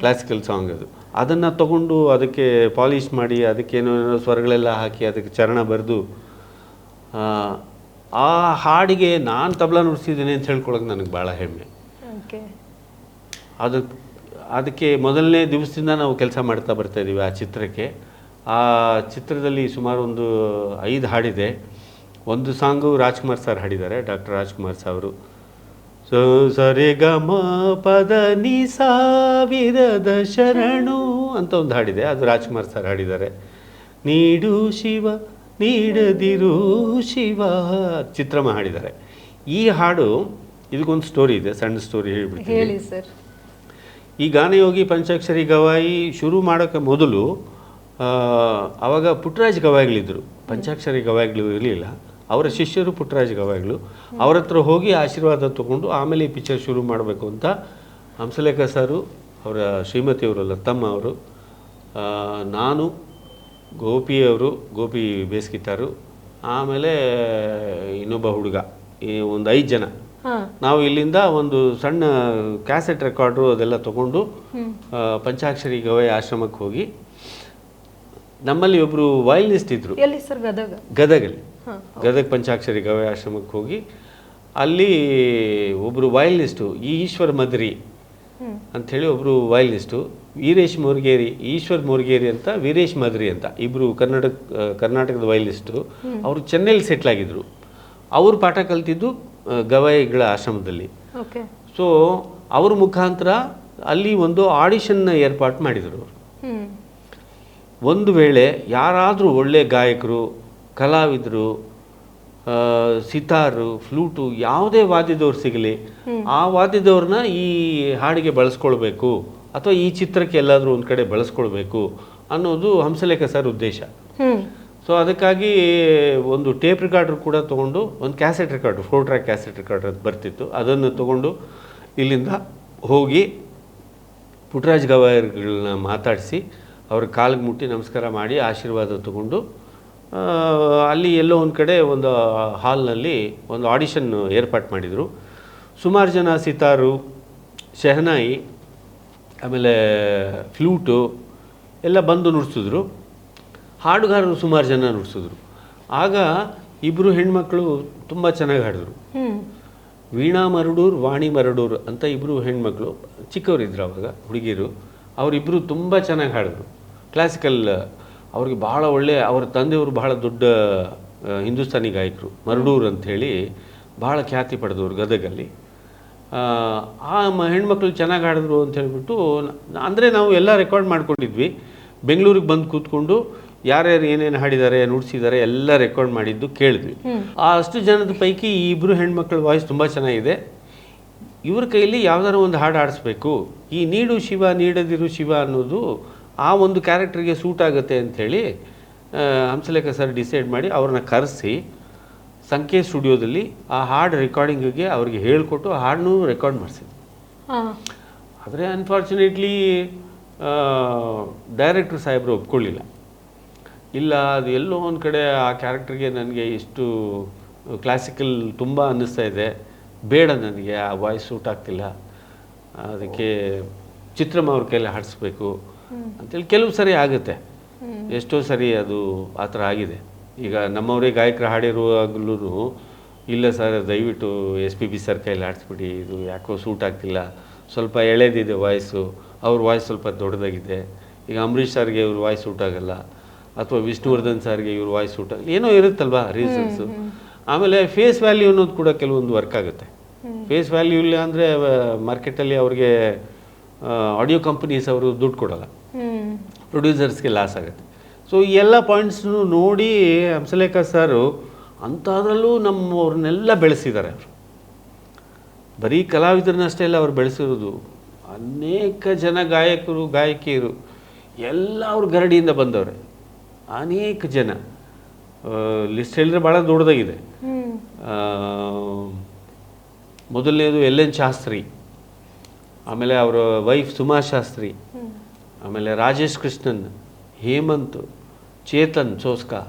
ಕ್ಲಾಸಿಕಲ್ ಸಾಂಗ್ ಅದು. ಅದನ್ನು ತಗೊಂಡು ಅದಕ್ಕೆ ಪಾಲಿಷ್ ಮಾಡಿ ಅದಕ್ಕೇನೋ ಏನೋ ಸ್ವರಗಳೆಲ್ಲ ಹಾಕಿ ಅದಕ್ಕೆ ಚರಣ ಬರೆದು ಆ ಹಾಡಿಗೆ ನಾನು ತಬಲ ನುಡಿಸಿದ್ದೀನಿ ಅಂತ ಹೇಳ್ಕೊಳಕ್ಕೆ ನನಗೆ ಭಾಳ ಹೆಮ್ಮೆ. ಅದು ಅದಕ್ಕೆ ಮೊದಲನೇ ದಿವಸದಿಂದ ನಾವು ಕೆಲಸ ಮಾಡ್ತಾ ಬರ್ತಾ ಇದ್ದೀವಿ ಆ ಚಿತ್ರಕ್ಕೆ. ಆ ಚಿತ್ರದಲ್ಲಿ ಸುಮಾರು ಒಂದು ಐದು ಹಾಡಿದೆ. ಒಂದು ಸಾಂಗು ರಾಜ್ಕುಮಾರ್ ಸರ್ ಹಾಡಿದ್ದಾರೆ, ಡಾಕ್ಟರ್ ರಾಜ್ಕುಮಾರ್ ಸಾವರು ಸೊ ಸರಿ ಗ ಮ ಪದ ನಿ ಸಾವಿರದ ಶರಣು ಅಂತ ಒಂದು ಹಾಡಿದೆ, ಅದು ರಾಜ್ಕುಮಾರ್ ಸರ್ ಹಾಡಿದ್ದಾರೆ. ನೀಡು ಶಿವ, ನೀಡದಿರು ಶಿವ ಚಿತ್ರಮ್ಮ ಹಾಡಿದ್ದಾರೆ. ಈ ಹಾಡು ಇದಕ್ಕೊಂದು ಸ್ಟೋರಿ ಇದೆ, ಸಣ್ಣ ಸ್ಟೋರಿ ಹೇಳಿಬಿಡ್ತೀನಿ. ಹೇಳಿ ಸರ್. ಈ ಗಾನಯೋಗಿ ಪಂಚಾಕ್ಷರಿ ಗವಾಯಿ ಶುರು ಮಾಡೋಕ್ಕೆ ಮೊದಲು ಆವಾಗ ಪುಟ್ಟರಾಜ್ ಗವಾಯಿಗಳಿದ್ದರು ಪಂಚಾಕ್ಷರಿ ಗವಾಯಿಗಳು ಇರಲಿಲ್ಲ. ಅವರ ಶಿಷ್ಯರು ಪುಟ್ಟರಾಜ್ ಗವಾಯಿಗಳು. ಅವ್ರ ಹತ್ರ ಹೋಗಿ ಆಶೀರ್ವಾದ ತಗೊಂಡು ಆಮೇಲೆ ಈ ಪಿಕ್ಚರ್ ಶುರು ಮಾಡಬೇಕು ಅಂತ ಹಂಸಲೇಖ ಸಾರು, ಅವರ ಶ್ರೀಮತಿಯವರು ತಮ್ಮ ಅವರು ನಾನು ಗೋಪಿಯವರು ಗೋಪಿ ಬೇಸ್ಗಿತ್ತಾರು ಆಮೇಲೆ ಇನ್ನೊಬ್ಬ ಹುಡುಗ, ಈ ಒಂದು ಐದು ಜನ. ನಾವು ಇಲ್ಲಿಂದ ಒಂದು ಸಣ್ಣ ಕ್ಯಾಸೆಟ್ ರೆಕಾರ್ಡ್ರು ಅದೆಲ್ಲ ತಗೊಂಡು ಪಂಚಾಕ್ಷರಿ ಗವಾಯಿ ಆಶ್ರಮಕ್ಕೆ ಹೋಗಿ ನಮ್ಮಲ್ಲಿ ಒಬ್ರು ವಯಲಿನಿಸ್ಟ್ ಇದ್ರು. ಗದಗಲ್ಲಿ. ಗದಗ ಪಂಚಾಕ್ಷರಿ ಗವಾಯಿ ಆಶ್ರಮಕ್ಕೆ ಹೋಗಿ ಅಲ್ಲಿ ಒಬ್ರು ವಯಲಿನಿಸ್ಟು ಈ ಈಶ್ವರ್ ಮದ್ರಿ ಅಂತ ಅಂಥೇಳಿ ಒಬ್ಬರು ವಯಲಿನಿಸ್ಟು ವೀರೇಶ್ ಮೋರ್ಗೇರಿ ಈಶ್ವರ್ ಮೋರ್ಗೇರಿ ಅಂತ ವೀರೇಶ್ ಮದ್ರಿ ಅಂತ ಇಬ್ಬರು ಕರ್ನಾಟಕ ಕರ್ನಾಟಕದ ವಯಲಿನಿಸ್ಟು ಅವರು ಚೆನ್ನೈಲಿ ಸೆಟ್ಲ್ ಆಗಿದ್ರು. ಅವರು ಪಾಠ ಕಲ್ತಿದ್ದು ಗವಾಯಿಗಳ ಆಶ್ರಮದಲ್ಲಿ. ಓಕೆ. ಸೊ ಅವ್ರ ಮುಖಾಂತರ ಅಲ್ಲಿ ಒಂದು ಆಡಿಷನ್ ಏರ್ಪಾಟ್ ಮಾಡಿದರು ಒಂದು ವೇಳೆ ಯಾರಾದರೂ ಒಳ್ಳೆ ಗಾಯಕರು ಕಲಾವಿದರು ಸಿತಾರು ಫ್ಲೂಟು ಯಾವುದೇ ವಾದ್ಯದವ್ರು ಸಿಗಲಿ ಆ ವಾದ್ಯದವ್ರನ್ನ ಈ ಹಾಡಿಗೆ ಬಳಸ್ಕೊಳ್ಬೇಕು ಅಥವಾ ಈ ಚಿತ್ರಕ್ಕೆ ಎಲ್ಲಾದರೂ ಒಂದು ಕಡೆ ಬಳಸ್ಕೊಳ್ಬೇಕು ಅನ್ನೋದು ಹಂಸಲೇಖ ಸರ್ ಉದ್ದೇಶ. ಸೊ ಅದಕ್ಕಾಗಿ ಒಂದು ಟೇಪ್ ರೆಕಾರ್ಡರ್ ಕೂಡ ತೊಗೊಂಡು, ಒಂದು cassette record four track cassette recorder ಅದು ಬರ್ತಿತ್ತು. ಅದನ್ನು ತೊಗೊಂಡು ಇಲ್ಲಿಂದ ಹೋಗಿ ಪುಟ್ರಾಜ್ ಗವಾಯರ್ಗಳನ್ನ ಮಾತಾಡಿಸಿ, ಅವ್ರ ಕಾಲಿಗೆ ಮುಟ್ಟಿ ನಮಸ್ಕಾರ ಮಾಡಿ ಆಶೀರ್ವಾದ ತಗೊಂಡು ಅಲ್ಲಿ ಎಲ್ಲೋ ಒಂದು ಕಡೆ ಒಂದು ಹಾಲ್ನಲ್ಲಿ ಒಂದು ಆಡಿಷನ್ ಏರ್ಪಾಟ್ ಮಾಡಿದರು. ಸುಮಾರು ಜನ ಸಿತಾರು, ಶೆಹನಾಯಿ, ಆಮೇಲೆ ಫ್ಲೂಟು ಎಲ್ಲ ಬಂದು ನುಡಿಸಿದ್ರು. ಹಾಡುಗಾರರು ಸುಮಾರು ಜನ ನುಡಿಸಿದ್ರು. ಆಗ ಇಬ್ಬರು ಹೆಣ್ಮಕ್ಳು ತುಂಬ ಚೆನ್ನಾಗಿ ಹಾಡಿದ್ರು. ವೀಣಾ ಮರಡೂರು ವಾಣಿ ಮರಡೂರು ಅಂತ ಇಬ್ಬರು ಹೆಣ್ಮಕ್ಳು ಚಿಕ್ಕವರಿದ್ರು ಅವಾಗ ಹುಡುಗಿರು ಅವರಿಬ್ಬರು ತುಂಬ ಚೆನ್ನಾಗಿ ಹಾಡಿದ್ರು. ಕ್ಲಾಸಿಕಲ್ ಅವ್ರಿಗೆ ಭಾಳ ಒಳ್ಳೆ ಅವರ ತಂದೆಯವರು ಬಹಳ ದೊಡ್ಡ ಹಿಂದೂಸ್ತಾನಿ ಗಾಯಕರು ಮರಡೂರು ಅಂಥೇಳಿ ಭಾಳ ಖ್ಯಾತಿ ಪಡೆದವರು ಗದಗಲ್ಲಿ. ಆ, ಆ ಮ ಹೆಣ್ಮಕ್ಳು ಚೆನ್ನಾಗಿ ಹಾಡಿದ್ರು ಅಂತ ಹೇಳಿಬಿಟ್ಟು ಅಂದರೆ ನಾವು ಎಲ್ಲ ರೆಕಾರ್ಡ್ ಮಾಡ್ಕೊಂಡಿದ್ವಿ. ಬೆಂಗಳೂರಿಗೆ ಬಂದು ಕೂತ್ಕೊಂಡು ಯಾರ್ಯಾರು ಏನೇನು ಹಾಡಿದ್ದಾರೆ ನುಡಿಸಿದ್ದಾರೆ ಎಲ್ಲ ರೆಕಾರ್ಡ್ ಮಾಡಿದ್ದು ಕೇಳಿದ್ವಿ. ಆ ಅಷ್ಟು ಜನದ ಪೈಕಿ ಈ ಇಬ್ಬರು ಹೆಣ್ಮಕ್ಳ ವಾಯ್ಸ್ ತುಂಬ ಚೆನ್ನಾಗಿದೆ. ಇವ್ರ ಕೈಯಲ್ಲಿ ಯಾವ್ದಾದ್ರು ಒಂದು ಹಾಡು ಆಡಿಸ್ಬೇಕು ಈ ನೀಡು ಶಿವ ನೀಡದಿರು ಶಿವ ಅನ್ನೋದು ಆ ಒಂದು ಕ್ಯಾರೆಕ್ಟರ್ಗೆ ಸೂಟ್ ಆಗುತ್ತೆ ಅಂಥೇಳಿ ಹಂಸಲೇಖ ಸರ್ ಡಿಸೈಡ್ ಮಾಡಿ ಅವ್ರನ್ನ ಕರೆಸಿ ಸಂಖ್ಯೆ ಸ್ಟುಡಿಯೋದಲ್ಲಿ ಆ ಹಾಡು ರೆಕಾರ್ಡಿಂಗಿಗೆ ಅವ್ರಿಗೆ ಹೇಳಿಕೊಟ್ಟು ಆ ಹಾಡನ್ನೂ ರೆಕಾರ್ಡ್ ಮಾಡಿಸಿದ್ರು. ಹಾ. ಆದರೆ ಅನ್ಫಾರ್ಚುನೇಟ್ಲಿ ಡೈರೆಕ್ಟ್ರ್ ಸಾಹೇಬರು ಒಪ್ಕೊಳ್ಳಿಲ್ಲ. ಇಲ್ಲ ಅದು ಎಲ್ಲೋ ಒಂದು ಕಡೆ ಆ ಕ್ಯಾರೆಕ್ಟರ್ಗೆ ನನಗೆ ಇಷ್ಟು ಕ್ಲಾಸಿಕಲ್ ತುಂಬ ಅನ್ನಿಸ್ತಾ ಇದೆ. ಬೇಡ ನನಗೆ ಆ ವಾಯ್ಸ್ ಸೂಟ್ ಆಗ್ತಿಲ್ಲ. ಅದಕ್ಕೆ ಚಿತ್ರಮ್ಮ ಅವ್ರ ಕೈಲಿ ಹಾಡಿಸ್ಬೇಕು. ಅಂತೇಳಿ ಕೆಲವು ಸರಿ ಆಗುತ್ತೆ. ಎಷ್ಟೋ ಸರಿ ಅದು ಆ ಥರ ಆಗಿದೆ. ಈಗ ನಮ್ಮವರೇ ಗಾಯಕರು ಹಾಡಿರುವಾಗಲೂ ಇಲ್ಲ ಸರ್ ದಯವಿಟ್ಟು ಎಸ್ ಪಿ ಬಿ ಸರ್ ಕೈಲಿ ಹಾಡಿಸ್ಬಿಡಿ ಇದು ಯಾಕೋ ಸೂಟ್ ಆಗ್ತಿಲ್ಲ. ಸ್ವಲ್ಪ ಎಳೆದಿದೆ ವಾಯ್ಸು ಅವ್ರ ವಾಯ್ಸ್ ಸ್ವಲ್ಪ ದೊಡ್ಡದಾಗಿದೆ. ಈಗ ಅಂಬರೀಷ್ ಸರ್ಗೆ ಇವ್ರ ವಾಯ್ಸ್ ಸೂಟ್ ಆಗಲ್ಲ. ಅಥವಾ ವಿಷ್ಣುವರ್ಧನ್ ಸರ್ಗೆ ಇವ್ರ ವಾಯ್ಸ್ ಸೂಟ್ ಆಗಲ್ಲ ಏನೋ ಇರುತ್ತಲ್ವಾ ರೀಸನ್ಸು ಆಮೇಲೆ ಫೇಸ್ ವ್ಯಾಲ್ಯೂ ಅನ್ನೋದು ಕೂಡ ಕೆಲವೊಂದು ವರ್ಕ್ ಆಗುತ್ತೆ. ಫೇಸ್ ವ್ಯಾಲ್ಯೂ ಇಲ್ಲ ಅಂದರೆ ಮಾರ್ಕೆಟಲ್ಲಿ ಅವ್ರಿಗೆ ಆಡಿಯೋ ಕಂಪನೀಸ್ ಅವರು ದುಡ್ಡು ಕೊಡಲ್ಲ. ಪ್ರೊಡ್ಯೂಸರ್ಸ್ಗೆ ಲಾಸ್ ಆಗುತ್ತೆ. ಸೊ ಈ ಎಲ್ಲ ಪಾಯಿಂಟ್ಸ್ನು ನೋಡಿ ಹಂಸಲೇಖ ಸಾರು ಅಂಥದ್ರಲ್ಲೂ ನಮ್ಮವ್ರನ್ನೆಲ್ಲ ಬೆಳೆಸಿದ್ದಾರೆ ಅವರು. ಬರೀ ಕಲಾವಿದರನ್ನಷ್ಟೇ ಅಲ್ಲ ಅವ್ರು ಬೆಳೆಸಿರೋದು ಅನೇಕ ಜನ ಗಾಯಕರು ಗಾಯಕಿಯರು ಎಲ್ಲ ಅವ್ರ ಗರಡಿಯಿಂದ ಬಂದವ್ರೆ. ಅನೇಕ ಜನ ಲಿಸ್ಟ್ ಹೇಳಿದ್ರೆ ಭಾಳ ದೊಡ್ಡದಾಗಿದೆ. ಮೊದಲನೇದು ಎಲ್ ಎನ್ ಶಾಸ್ತ್ರಿ ಆಮೇಲೆ ಅವರ ವೈಫ್ ಸುಮಾ ಶಾಸ್ತ್ರಿ ಆಮೇಲೆ ರಾಜೇಶ್ ಕೃಷ್ಣನ್ ಹೇಮಂತ್ ಚೇತನ್ ಚೋಸ್ಕಾ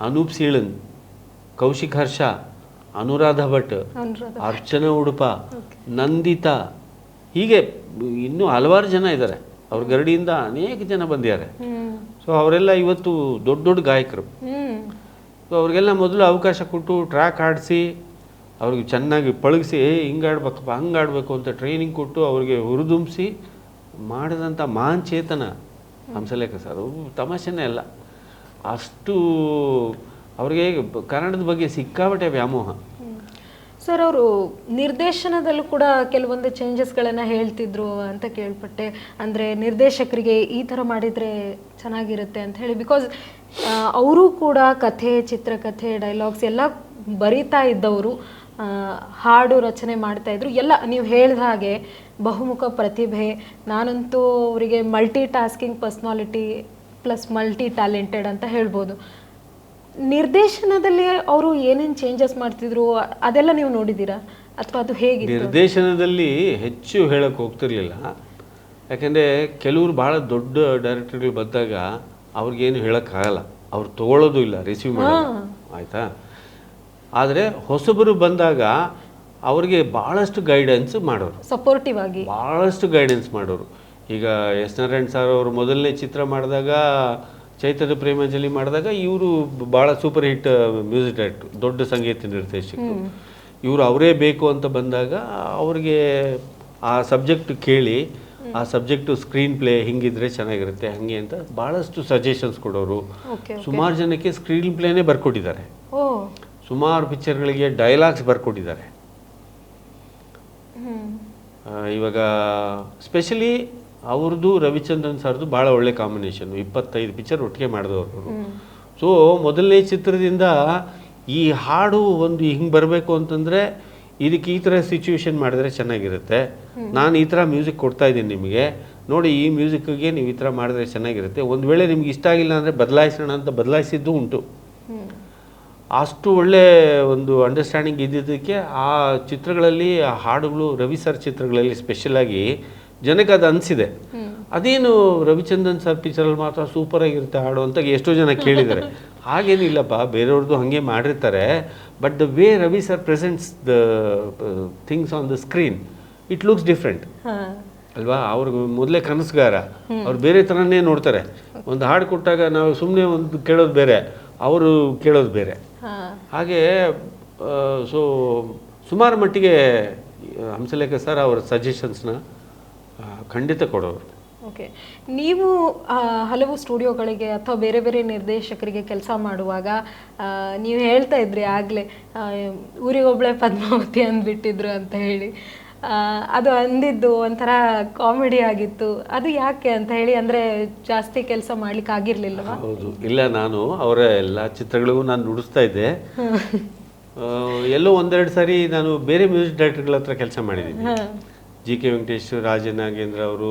ಅನೂಪ್ ಸೀಳನ್ ಕೌಶಿಕ್ ಹರ್ಷ ಅನುರಾಧ ಭಟ್ ಅರ್ಚನಾ ಉಡುಪ ನಂದಿತಾ ಹೀಗೆ ಇನ್ನೂ ಹಲವಾರು ಜನ ಇದ್ದಾರೆ. ಅವ್ರ ಗರಡಿಯಿಂದ ಅನೇಕ ಜನ ಬಂದಿದ್ದಾರೆ. ಸೊ ಅವರೆಲ್ಲ ಇವತ್ತು ದೊಡ್ಡ ದೊಡ್ಡ ಗಾಯಕರು. ಸೊ ಅವ್ರಿಗೆಲ್ಲ ಮೊದಲು ಅವಕಾಶ ಕೊಟ್ಟು ಟ್ರ್ಯಾಕ್ ಆಡಿಸಿ ಅವ್ರಿಗೆ ಚೆನ್ನಾಗಿ ಪಳಗಿಸಿ ಹಿಂಗಾಡ್ಬೇಕಪ್ಪ ಹಿಂಗೆ ಆಡ್ಬೇಕಪ್ಪ ಹಂಗೆ ಆಡಬೇಕು ಅಂತ ಟ್ರೈನಿಂಗ್ ಕೊಟ್ಟು ಅವ್ರಿಗೆ ಹುರಿದುಂಬಿಸಿ ಮಾಡಿದಂಥ ಮಾನ್ ಚೇತನ ಹಂಸಲೇಖ ಸರ್. ತಮಾಷೆನೇ ಅಲ್ಲ. ಅಷ್ಟು ಅವ್ರಿಗೆ ಕನ್ನಡದ ಬಗ್ಗೆ ಸಿಕ್ಕಾಪಟ್ಟೆ ವ್ಯಾಮೋಹ. ಸರ್, ಅವರು ನಿರ್ದೇಶನದಲ್ಲೂ ಕೂಡ ಕೆಲವೊಂದು ಚೇಂಜಸ್ಗಳನ್ನು ಹೇಳ್ತಿದ್ರು ಅಂತ ಕೇಳ್ಪಟ್ಟೆ. ಅಂದರೆ ನಿರ್ದೇಶಕರಿಗೆ ಈ ಥರ ಮಾಡಿದರೆ ಚೆನ್ನಾಗಿರುತ್ತೆ ಅಂತ ಹೇಳಿ. ಬಿಕಾಸ್ ಅವರು ಕೂಡ ಕಥೆ, ಚಿತ್ರಕಥೆ ಡೈಲಾಗ್ಸ್ ಎಲ್ಲ ಬರಿತಾ ಇದ್ದವರು. ಹಾಡು ರಚನೆ ಮಾಡ್ತಾ ಇದ್ರು. ಎಲ್ಲ ನೀವು ಹೇಳಿದ ಹಾಗೆ ಬಹುಮುಖ ಪ್ರತಿಭೆ. ನಾನಂತೂ ಅವರಿಗೆ multi tasking personality plus multi talented ಅಂತ ಹೇಳ್ಬೋದು. ನಿರ್ದೇಶನದಲ್ಲಿ ಅವರು ಏನೇನು ಚೇಂಜಸ್ ಮಾಡ್ತಿದ್ರು ಅದೆಲ್ಲ ನೀವು ನೋಡಿದ್ದೀರಾ? ಅಥವಾ ಅದು ಹೇಗೆ ನಿರ್ದೇಶನದಲ್ಲಿ ಹೆಚ್ಚು ಹೇಳಕ್ಕೆ ಹೋಗ್ತಿರ್ಲಿಲ್ಲ. ಯಾಕೆಂದರೆ ಕೆಲವರು ಭಾಳ ದೊಡ್ಡ ಡೈರೆಕ್ಟರ್ಗಳು ಬಂದಾಗ ಅವ್ರಿಗೇನು ಹೇಳೋಕ್ಕಾಗಲ್ಲ. ಅವ್ರು ತಗೊಳ್ಳೋದು ಇಲ್ಲ ರಿಸೀವ್ ಮಾಡೋದು. ಆಯಿತಾ? ಆದರೆ ಹೊಸಬರು ಬಂದಾಗ ಅವ್ರಿಗೆ ಭಾಳಷ್ಟು ಗೈಡೆನ್ಸ್ ಮಾಡೋರು. ಸಪೋರ್ಟಿವ್ ಆಗಿ. ಭಾಳಷ್ಟು ಗೈಡೆನ್ಸ್ ಮಾಡೋರು. ಈಗ ಎಸ್. ನಾರಾಯಣ್ ಸರ್ ಅವರು ಮೊದಲನೇ ಚಿತ್ರ ಮಾಡಿದಾಗ ಚೈತನ್ಯ ಪ್ರೇಮಾಂಜಲಿ ಮಾಡಿದಾಗ ಇವರು ಭಾಳ ಸೂಪರ್ ಹಿಟ್ ಮ್ಯೂಸಿಕ್ ಡೈರೆಕ್ಟ್ರು ದೊಡ್ಡ ಸಂಗೀತ ನಿರ್ದೇಶಕರು. ಇವರು ಅವರೇ ಬೇಕು ಅಂತ ಬಂದಾಗ ಅವ್ರಿಗೆ ಆ ಸಬ್ಜೆಕ್ಟ್ ಕೇಳಿ ಆ ಸಬ್ಜೆಕ್ಟು ಸ್ಕ್ರೀನ್ ಪ್ಲೇ ಹಿಂಗಿದ್ರೆ ಚೆನ್ನಾಗಿರುತ್ತೆ ಹಂಗೆ ಅಂತ ಭಾಳಷ್ಟು ಸಜೆಷನ್ಸ್ ಕೊಡೋರು. ಸುಮಾರು ಜನಕ್ಕೆ ಸ್ಕ್ರೀನ್ ಪ್ಲೇನೇ ಬರ್ಕೊಟ್ಟಿದ್ದಾರೆ. ಸುಮಾರು ಪಿಕ್ಚರ್ಗಳಿಗೆ ಡೈಲಾಗ್ಸ್ ಬರ್ಕೊಟ್ಟಿದ್ದಾರೆ. ಇವಾಗ ಸ್ಪೆಷಲಿ ಅವ್ರದ್ದು ರವಿಚಂದ್ರನ್ ಸರ್ದು ಭಾಳ ಒಳ್ಳೆ ಕಾಂಬಿನೇಷನ್ ಇಪ್ಪತ್ತೈದು ಪಿಕ್ಚರ್ ಒಟ್ಟಿಗೆ ಮಾಡಿದವರು ಸೊ ಮೊದಲನೇ ಚಿತ್ರದಿಂದ ಈ ಹಾಡು ಒಂದು ಹಿಂಗೆ ಬರಬೇಕು ಅಂತಂದರೆ ಇದಕ್ಕೆ ಈ ಥರ ಸಿಚುವೇಶನ್ ಮಾಡಿದ್ರೆ ಚೆನ್ನಾಗಿರುತ್ತೆ. ನಾನು ಈ ಥರ ಮ್ಯೂಸಿಕ್ ಕೊಡ್ತಾ ಇದ್ದೀನಿ ನಿಮಗೆ. ನೋಡಿ ಈ ಮ್ಯೂಸಿಕ್ಗೆ ನೀವು ಈ ಥರ ಮಾಡಿದ್ರೆ ಚೆನ್ನಾಗಿರುತ್ತೆ. ಒಂದು ವೇಳೆ ನಿಮ್ಗೆ ಇಷ್ಟ ಆಗಿಲ್ಲ ಅಂದರೆ ಬದಲಾಯಿಸೋಣ ಅಂತ ಬದಲಾಯಿಸಿದ್ದು ಉಂಟು. ಅಷ್ಟು ಒಳ್ಳೆ ಒಂದು ಅಂಡರ್ಸ್ಟ್ಯಾಂಡಿಂಗ್ ಇದ್ದಿದ್ದಕ್ಕೆ ಆ ಚಿತ್ರಗಳಲ್ಲಿ ಆ ಹಾಡುಗಳು ರವಿ ಸರ್ ಚಿತ್ರಗಳಲ್ಲಿ ಸ್ಪೆಷಲಾಗಿ ಜನಕ್ಕೆ ಅದು ಅನಿಸಿದೆ. ಅದೇನು ರವಿಚಂದ್ರನ್ ಸರ್ ಪಿಕ್ಚರಲ್ಲಿ ಮಾತ್ರ ಸೂಪರ್ ಆಗಿರುತ್ತೆ ಹಾಡು ಅಂತ ಎಷ್ಟೋ ಜನ ಕೇಳಿದ್ದಾರೆ. ಹಾಗೇನಿಲ್ಲಪ್ಪ ಬೇರೆಯವ್ರದ್ದು ಹಾಗೆ ಮಾಡಿರ್ತಾರೆ. But the way Ravi sir presents the things on the screen it looks different ಅಲ್ವಾ? ಅವ್ರಿಗೆ ಮೊದಲೇ ಕನಸುಗಾರ. ಅವ್ರು ಬೇರೆ ಥರನೇ ನೋಡ್ತಾರೆ. ಒಂದು ಹಾಡು ಕೊಟ್ಟಾಗ ನಾವು ಸುಮ್ಮನೆ ಒಂದು ಕೇಳೋದು ಬೇರೆ ಅವರು ಕೇಳೋದು ಬೇರೆ. ಹಾಗೆ ಸೊ ಸುಮಾರು ಮಟ್ಟಿಗೆ ಹಂಸಲೇಖ ಸರ್ ಅವರ ಸಜೆಷನ್ಸ್ನ ಖಂಡಿತ ಕೊಡೋರು. ಓಕೆ. ನೀವು ಹಲವು ಸ್ಟುಡಿಯೋಗಳಿಗೆ ಅಥವಾ ಬೇರೆ ಬೇರೆ ನಿರ್ದೇಶಕರಿಗೆ ಕೆಲಸ ಮಾಡುವಾಗ ನೀವು ಹೇಳ್ತಾ ಇದ್ರಿ ಆಗಲೇ ಊರಿಗೊಬ್ಳೆ ಪದ್ಮಾವತಿ ಅಂದ್ಬಿಟ್ಟಿದ್ರು ಅಂತ ಹೇಳಿ. ಅದು ಅಂದಿದ್ದು ಒಂಥರ ಕಾಮಿಡಿ ಆಗಿತ್ತು. ಅದು ಯಾಕೆ ಅಂತ ಹೇಳಿ ಅಂದರೆ ಜಾಸ್ತಿ ಕೆಲಸ ಮಾಡ್ಲಿಕ್ಕೆ ಆಗಿರ್ಲಿಲ್ವಾ? ಹೌದು. ಇಲ್ಲ ನಾನು ಅವರ ಎಲ್ಲ ಚಿತ್ರಗಳಿಗೂ ನಾನು ನುಡಿಸ್ತಾ ಇದ್ದೆ. ಎಲ್ಲೋ ಒಂದೆರಡು ಸಾರಿ ನಾನು ಬೇರೆ ಮ್ಯೂಸಿಕ್ ಡೈರೆಕ್ಟರ್ಗಳ ಹತ್ರ ಕೆಲಸ ಮಾಡಿದ್ದೀನಿ. ಜಿ ಕೆ ವೆಂಕಟೇಶ್ ರಾಜನಾಗೇಂದ್ರ ಅವರು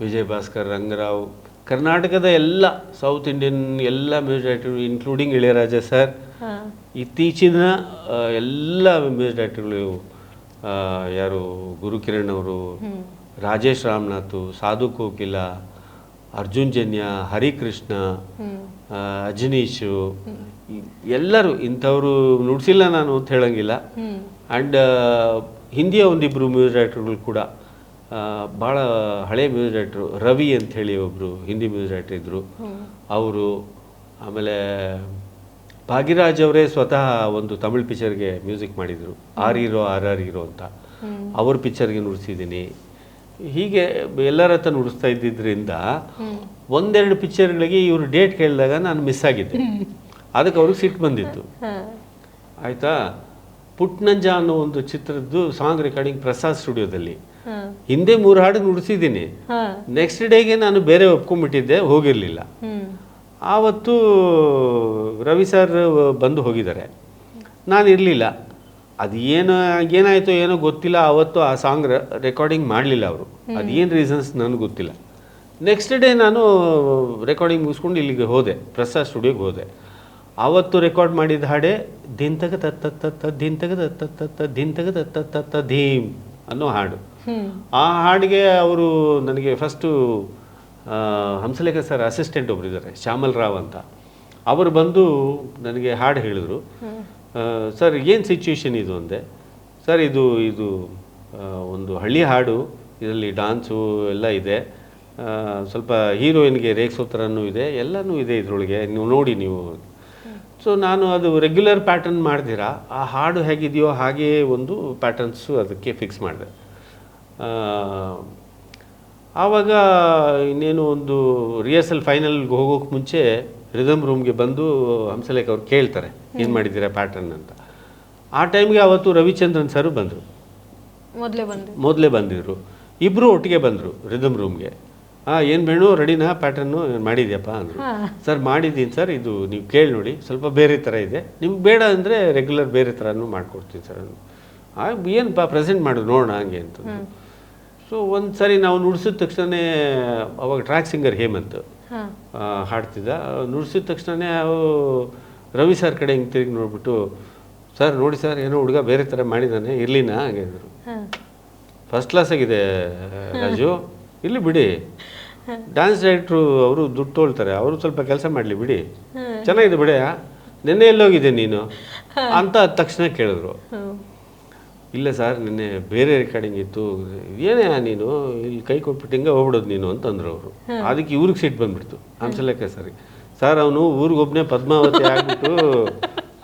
ವಿಜಯ್ ಭಾಸ್ಕರ್ ರಂಗರಾವ್ ಕರ್ನಾಟಕದ ಎಲ್ಲ ಸೌತ್ ಇಂಡಿಯನ್ ಎಲ್ಲ music director including Ilaiyaraaja sir ಇತ್ತೀಚಿನ ಎಲ್ಲ ಮ್ಯೂಸಿಕ್ ಡೈರೆಕ್ಟರ್ಗಳು ಯಾರು ಗುರುಕಿರಣ್ ಅವರು ರಾಜೇಶ್ ರಾಮನಾಥ್ ಸಾಧು ಕೋಕಿಲ ಅರ್ಜುನ್ ಜನ್ಯ ಹರಿಕೃಷ್ಣ ಅಜನೀಶ್ ಅಜನೀಶು ಎಲ್ಲರೂ ಇಂಥವರು ನುಡಿಸಿಲ್ಲ ನಾನು ಅಂತ ಹೇಳಂಗಿಲ್ಲ. ಆ್ಯಂಡ್ ಹಿಂದಿಯ ಒಂದಿಬ್ಬರು ಮ್ಯೂಸಿಕ್ ಡೈರೆಕ್ಟರ್ಗಳು ಕೂಡ ಭಾಳ ಹಳೆ ಮ್ಯೂಸಿಕ್ ಡೈರೆಕ್ಟ್ರು ರವಿ ಅಂತ ಹೇಳಿ ಒಬ್ಬರು ಹಿಂದಿ ಮ್ಯೂಸಿಕ್ ಡೈರೆಕ್ಟರ್ ಇದ್ದರು ಅವರು ಆಮೇಲೆ ಭಾಗ್ಯರಾಜ್ ಅವರೇ ಸ್ವತಃ ಒಂದು ತಮಿಳ್ ಪಿಕ್ಚರ್ಗೆ ಮ್ಯೂಸಿಕ್ ಮಾಡಿದರು. ಆರ್ ಇರೋ ಆರ್ ಆರ್ ಇರೋ ಅಂತ. ಅವ್ರ ಪಿಕ್ಚರ್ಗೆ ನುಡಿಸಿದ್ದೀನಿ. ಹೀಗೆ ಎಲ್ಲರ ಹತ್ರ ನುಡಿಸ್ತಾ ಇದ್ದಿದ್ದರಿಂದ ಒಂದೆರಡು ಪಿಕ್ಚರ್ಗಳಿಗೆ ಇವರು ಡೇಟ್ ಕೇಳಿದಾಗ ನಾನು ಮಿಸ್ ಆಗಿದ್ದೆ. ಅದಕ್ಕೆ ಅವ್ರಿಗೆ ಸಿಟ್ಟು ಬಂದಿತ್ತು. ಆಯಿತಾ? ಪುಟ್ನಂಜ ಅನ್ನೋ ಒಂದು ಚಿತ್ರದ್ದು ಸಾಂಗ್ ರೆಕಾರ್ಡಿಂಗ್ ಪ್ರಸಾದ್ ಸ್ಟುಡಿಯೋದಲ್ಲಿ. ಹಿಂದೆ ಮೂರು ಹಾಡು ನುಡಿಸಿದ್ದೀನಿ. ನೆಕ್ಸ್ಟ್ ಡೇಗೆ ನಾನು ಬೇರೆ ಒಪ್ಕೊಂಡ್ಬಿಟ್ಟಿದ್ದೆ ಹೋಗಿರಲಿಲ್ಲ. ಆವತ್ತು ರವಿ ಸರ್ ಬಂದು ಹೋಗಿದ್ದಾರೆ. ನಾನು ಇರಲಿಲ್ಲ. ಅದು ಏನು ಏನಾಯಿತೋ ಏನೋ ಗೊತ್ತಿಲ್ಲ ಆವತ್ತು ಆ ಸಾಂಗ್ ರೆಕಾರ್ಡಿಂಗ್ ಮಾಡಲಿಲ್ಲ ಅವರು. ಅದೇನು ರೀಸನ್ಸ್ ನನಗೆ ಗೊತ್ತಿಲ್ಲ. ನೆಕ್ಸ್ಟ್ ಡೇ ನಾನು ರೆಕಾರ್ಡಿಂಗ್ ಮುಗಿಸ್ಕೊಂಡು ಇಲ್ಲಿಗೆ ಹೋದೆ ಪ್ರಸಾದ್ ಸ್ಟುಡಿಯೋಗೆ ಹೋದೆ. ಆವತ್ತು ರೆಕಾರ್ಡ್ ಮಾಡಿದ ಹಾಡೆ ದಿಂತಗ ತತ್ತ ದಿಂತಗ ತತ್ತ ದಿಂತಗ ತತ್ತ ಧೀಮ್ ಅನ್ನೋ ಹಾಡು. ಆ ಹಾಡಿಗೆ ಅವರು ನನಗೆ ಫಸ್ಟು ಹಂಸಲೇಖ ಸರ್ ಅಸಿಸ್ಟೆಂಟ್ ಒಬ್ರು ಇದ್ದಾರೆ ಶ್ಯಾಮಲ್ ರಾವ್ ಅಂತ. ಅವರು ಬಂದು ನನಗೆ ಹಾಡು ಹೇಳಿದರು. ಸರ್ ಏನು ಸಿಚುವೇಶನ್ ಇದು? ಅಂದೆ. ಸರ್ ಇದು ಇದು ಒಂದು ಹಳ್ಳಿ ಹಾಡು. ಇದರಲ್ಲಿ ಡಾನ್ಸು ಎಲ್ಲ ಇದೆ. ಸ್ವಲ್ಪ ಹೀರೋಯಿನ್ಗೆ ರೇಗ್ಸೋ ಥರನೂ ಇದೆ. ಎಲ್ಲನೂ ಇದೆ ಇದರೊಳಗೆ. ನೀವು ನೋಡಿ ನೀವು ಸೊ ನಾನು ಅದು ರೆಗ್ಯುಲರ್ ಪ್ಯಾಟರ್ನ್ ಮಾಡಿದಿರಾ? ಆ ಹಾಡು ಹೇಗಿದೆಯೋ ಹಾಗೆಯೇ ಒಂದು ಪ್ಯಾಟರ್ನ್ಸು ಅದಕ್ಕೆ ಫಿಕ್ಸ್ ಮಾಡಿದೆ. ಆವಾಗ ಇನ್ನೇನು ಒಂದು ರಿಹರ್ಸಲ್ ಫೈನಲ್ಗೆ ಹೋಗೋಕೆ ಮುಂಚೆ ರಿದಮ್ ರೂಮ್ಗೆ ಬಂದು ಹಂಸಲೇಖ ಅವ್ರು ಕೇಳ್ತಾರೆ ಏನು ಮಾಡಿದ್ದೀರಾ ಪ್ಯಾಟರ್ನ್ ಅಂತ. ಆ ಟೈಮ್ಗೆ ಅವತ್ತು ರವಿಚಂದ್ರನ್ ಸರ್ ಬಂದರು. ಮೊದಲೇ ಬಂದು ಮೊದಲೇ ಬಂದಿದ್ರು. ಇಬ್ಬರು ಒಟ್ಟಿಗೆ ಬಂದರು ರಿದಮ್ ರೂಮ್ಗೆ ಹಾಂ ಏನು ಬೇಣು ರೆಡಿನಾ ಪ್ಯಾಟರ್ನು ಮಾಡಿದ್ಯಪ್ಪ ಅಂದರು. ಸರ್ ಮಾಡಿದ್ದೀನಿ ಸರ್ ಇದು ನೀವು ಕೇಳಿ ನೋಡಿ ಸ್ವಲ್ಪ ಬೇರೆ ಥರ ಇದೆ. ನಿಮ್ಗೆ ಬೇಡ ಅಂದರೆ ರೆಗ್ಯುಲರ್ ಬೇರೆ ಥರನೂ ಮಾಡ್ಕೊಡ್ತೀನಿ ಸರ್ ಆ ಏನಪ್ಪ ಪ್ರೆಸೆಂಟ್ ಮಾಡು ನೋಡೋಣ ಹಂಗೆ ಅಂತ ಸೊ ಒಂದು ಸರಿ ನಾವು ನುಡಿಸಿದ ತಕ್ಷಣವೇ ಅವಾಗ ಟ್ರ್ಯಾಕ್ ಸಿಂಗರ್ ಹೇಮಂತ್ ಹಾಡ್ತಿದ್ದ. ನುಡಿಸಿದ ತಕ್ಷಣವೇ ಅವು ರವಿ ಸರ್ ಕಡೆ ಹಿಂಗೆ ತಿರುಗಿ ನೋಡ್ಬಿಟ್ಟು ಸರ್ ನೋಡಿ ಸರ್ ಏನೋ ಹುಡುಗ ಬೇರೆ ಥರ ಮಾಡಿದ್ದಾನೆ ಇರ್ಲಿನಾ? ಹಾಗೆ ಅಂದರು. ಫಸ್ಟ್ ಕ್ಲಾಸ್ ಆಗಿದೆ ರಾಜು. ಇಲ್ಲಿ ಬಿಡಿ. ಡ್ಯಾನ್ಸ್ ಡೈರೆಕ್ಟ್ರು ಅವರು ದುಡ್ಡು ತೊಳ್ತಾರೆ. ಅವರು ಸ್ವಲ್ಪ ಕೆಲಸ ಮಾಡಲಿ ಬಿಡಿ. ಚೆನ್ನಾಗಿದೆ ಬಿಡ. ನಿನ್ನೆ ಎಲ್ಲೋಗಿದೆ ನೀನು? ಅಂತ ಅದ್ ತಕ್ಷಣ ಕೇಳಿದ್ರು. ಇಲ್ಲ ಸರ್ ನಿನ್ನೆ ಬೇರೆ ರೆಕಾರ್ಡಿಂಗ್ ಇತ್ತು. ಏನೇ ನೀನು ಇಲ್ಲಿ ಕೈ ಕೊಟ್ಬಿಟ್ಟು ಹಿಂಗೆ ಹೋಗ್ಬಿಡೋದು ನೀನು ಅಂತಂದ್ರು ಅವರು. ಅದಕ್ಕೆ ಇವ್ರಿಗೆ ಸಿಟ್ಟು ಬಂದ್ಬಿಡ್ತು. ಅನ್ಸಲಕ್ಕೆ ಸರಿ. ಸರ್ ಅವನು ಊರಿಗೊಬ್ಬನೇ ಪದ್ಮಾವತಿ ಆಗ್ಬಿಟ್ಟು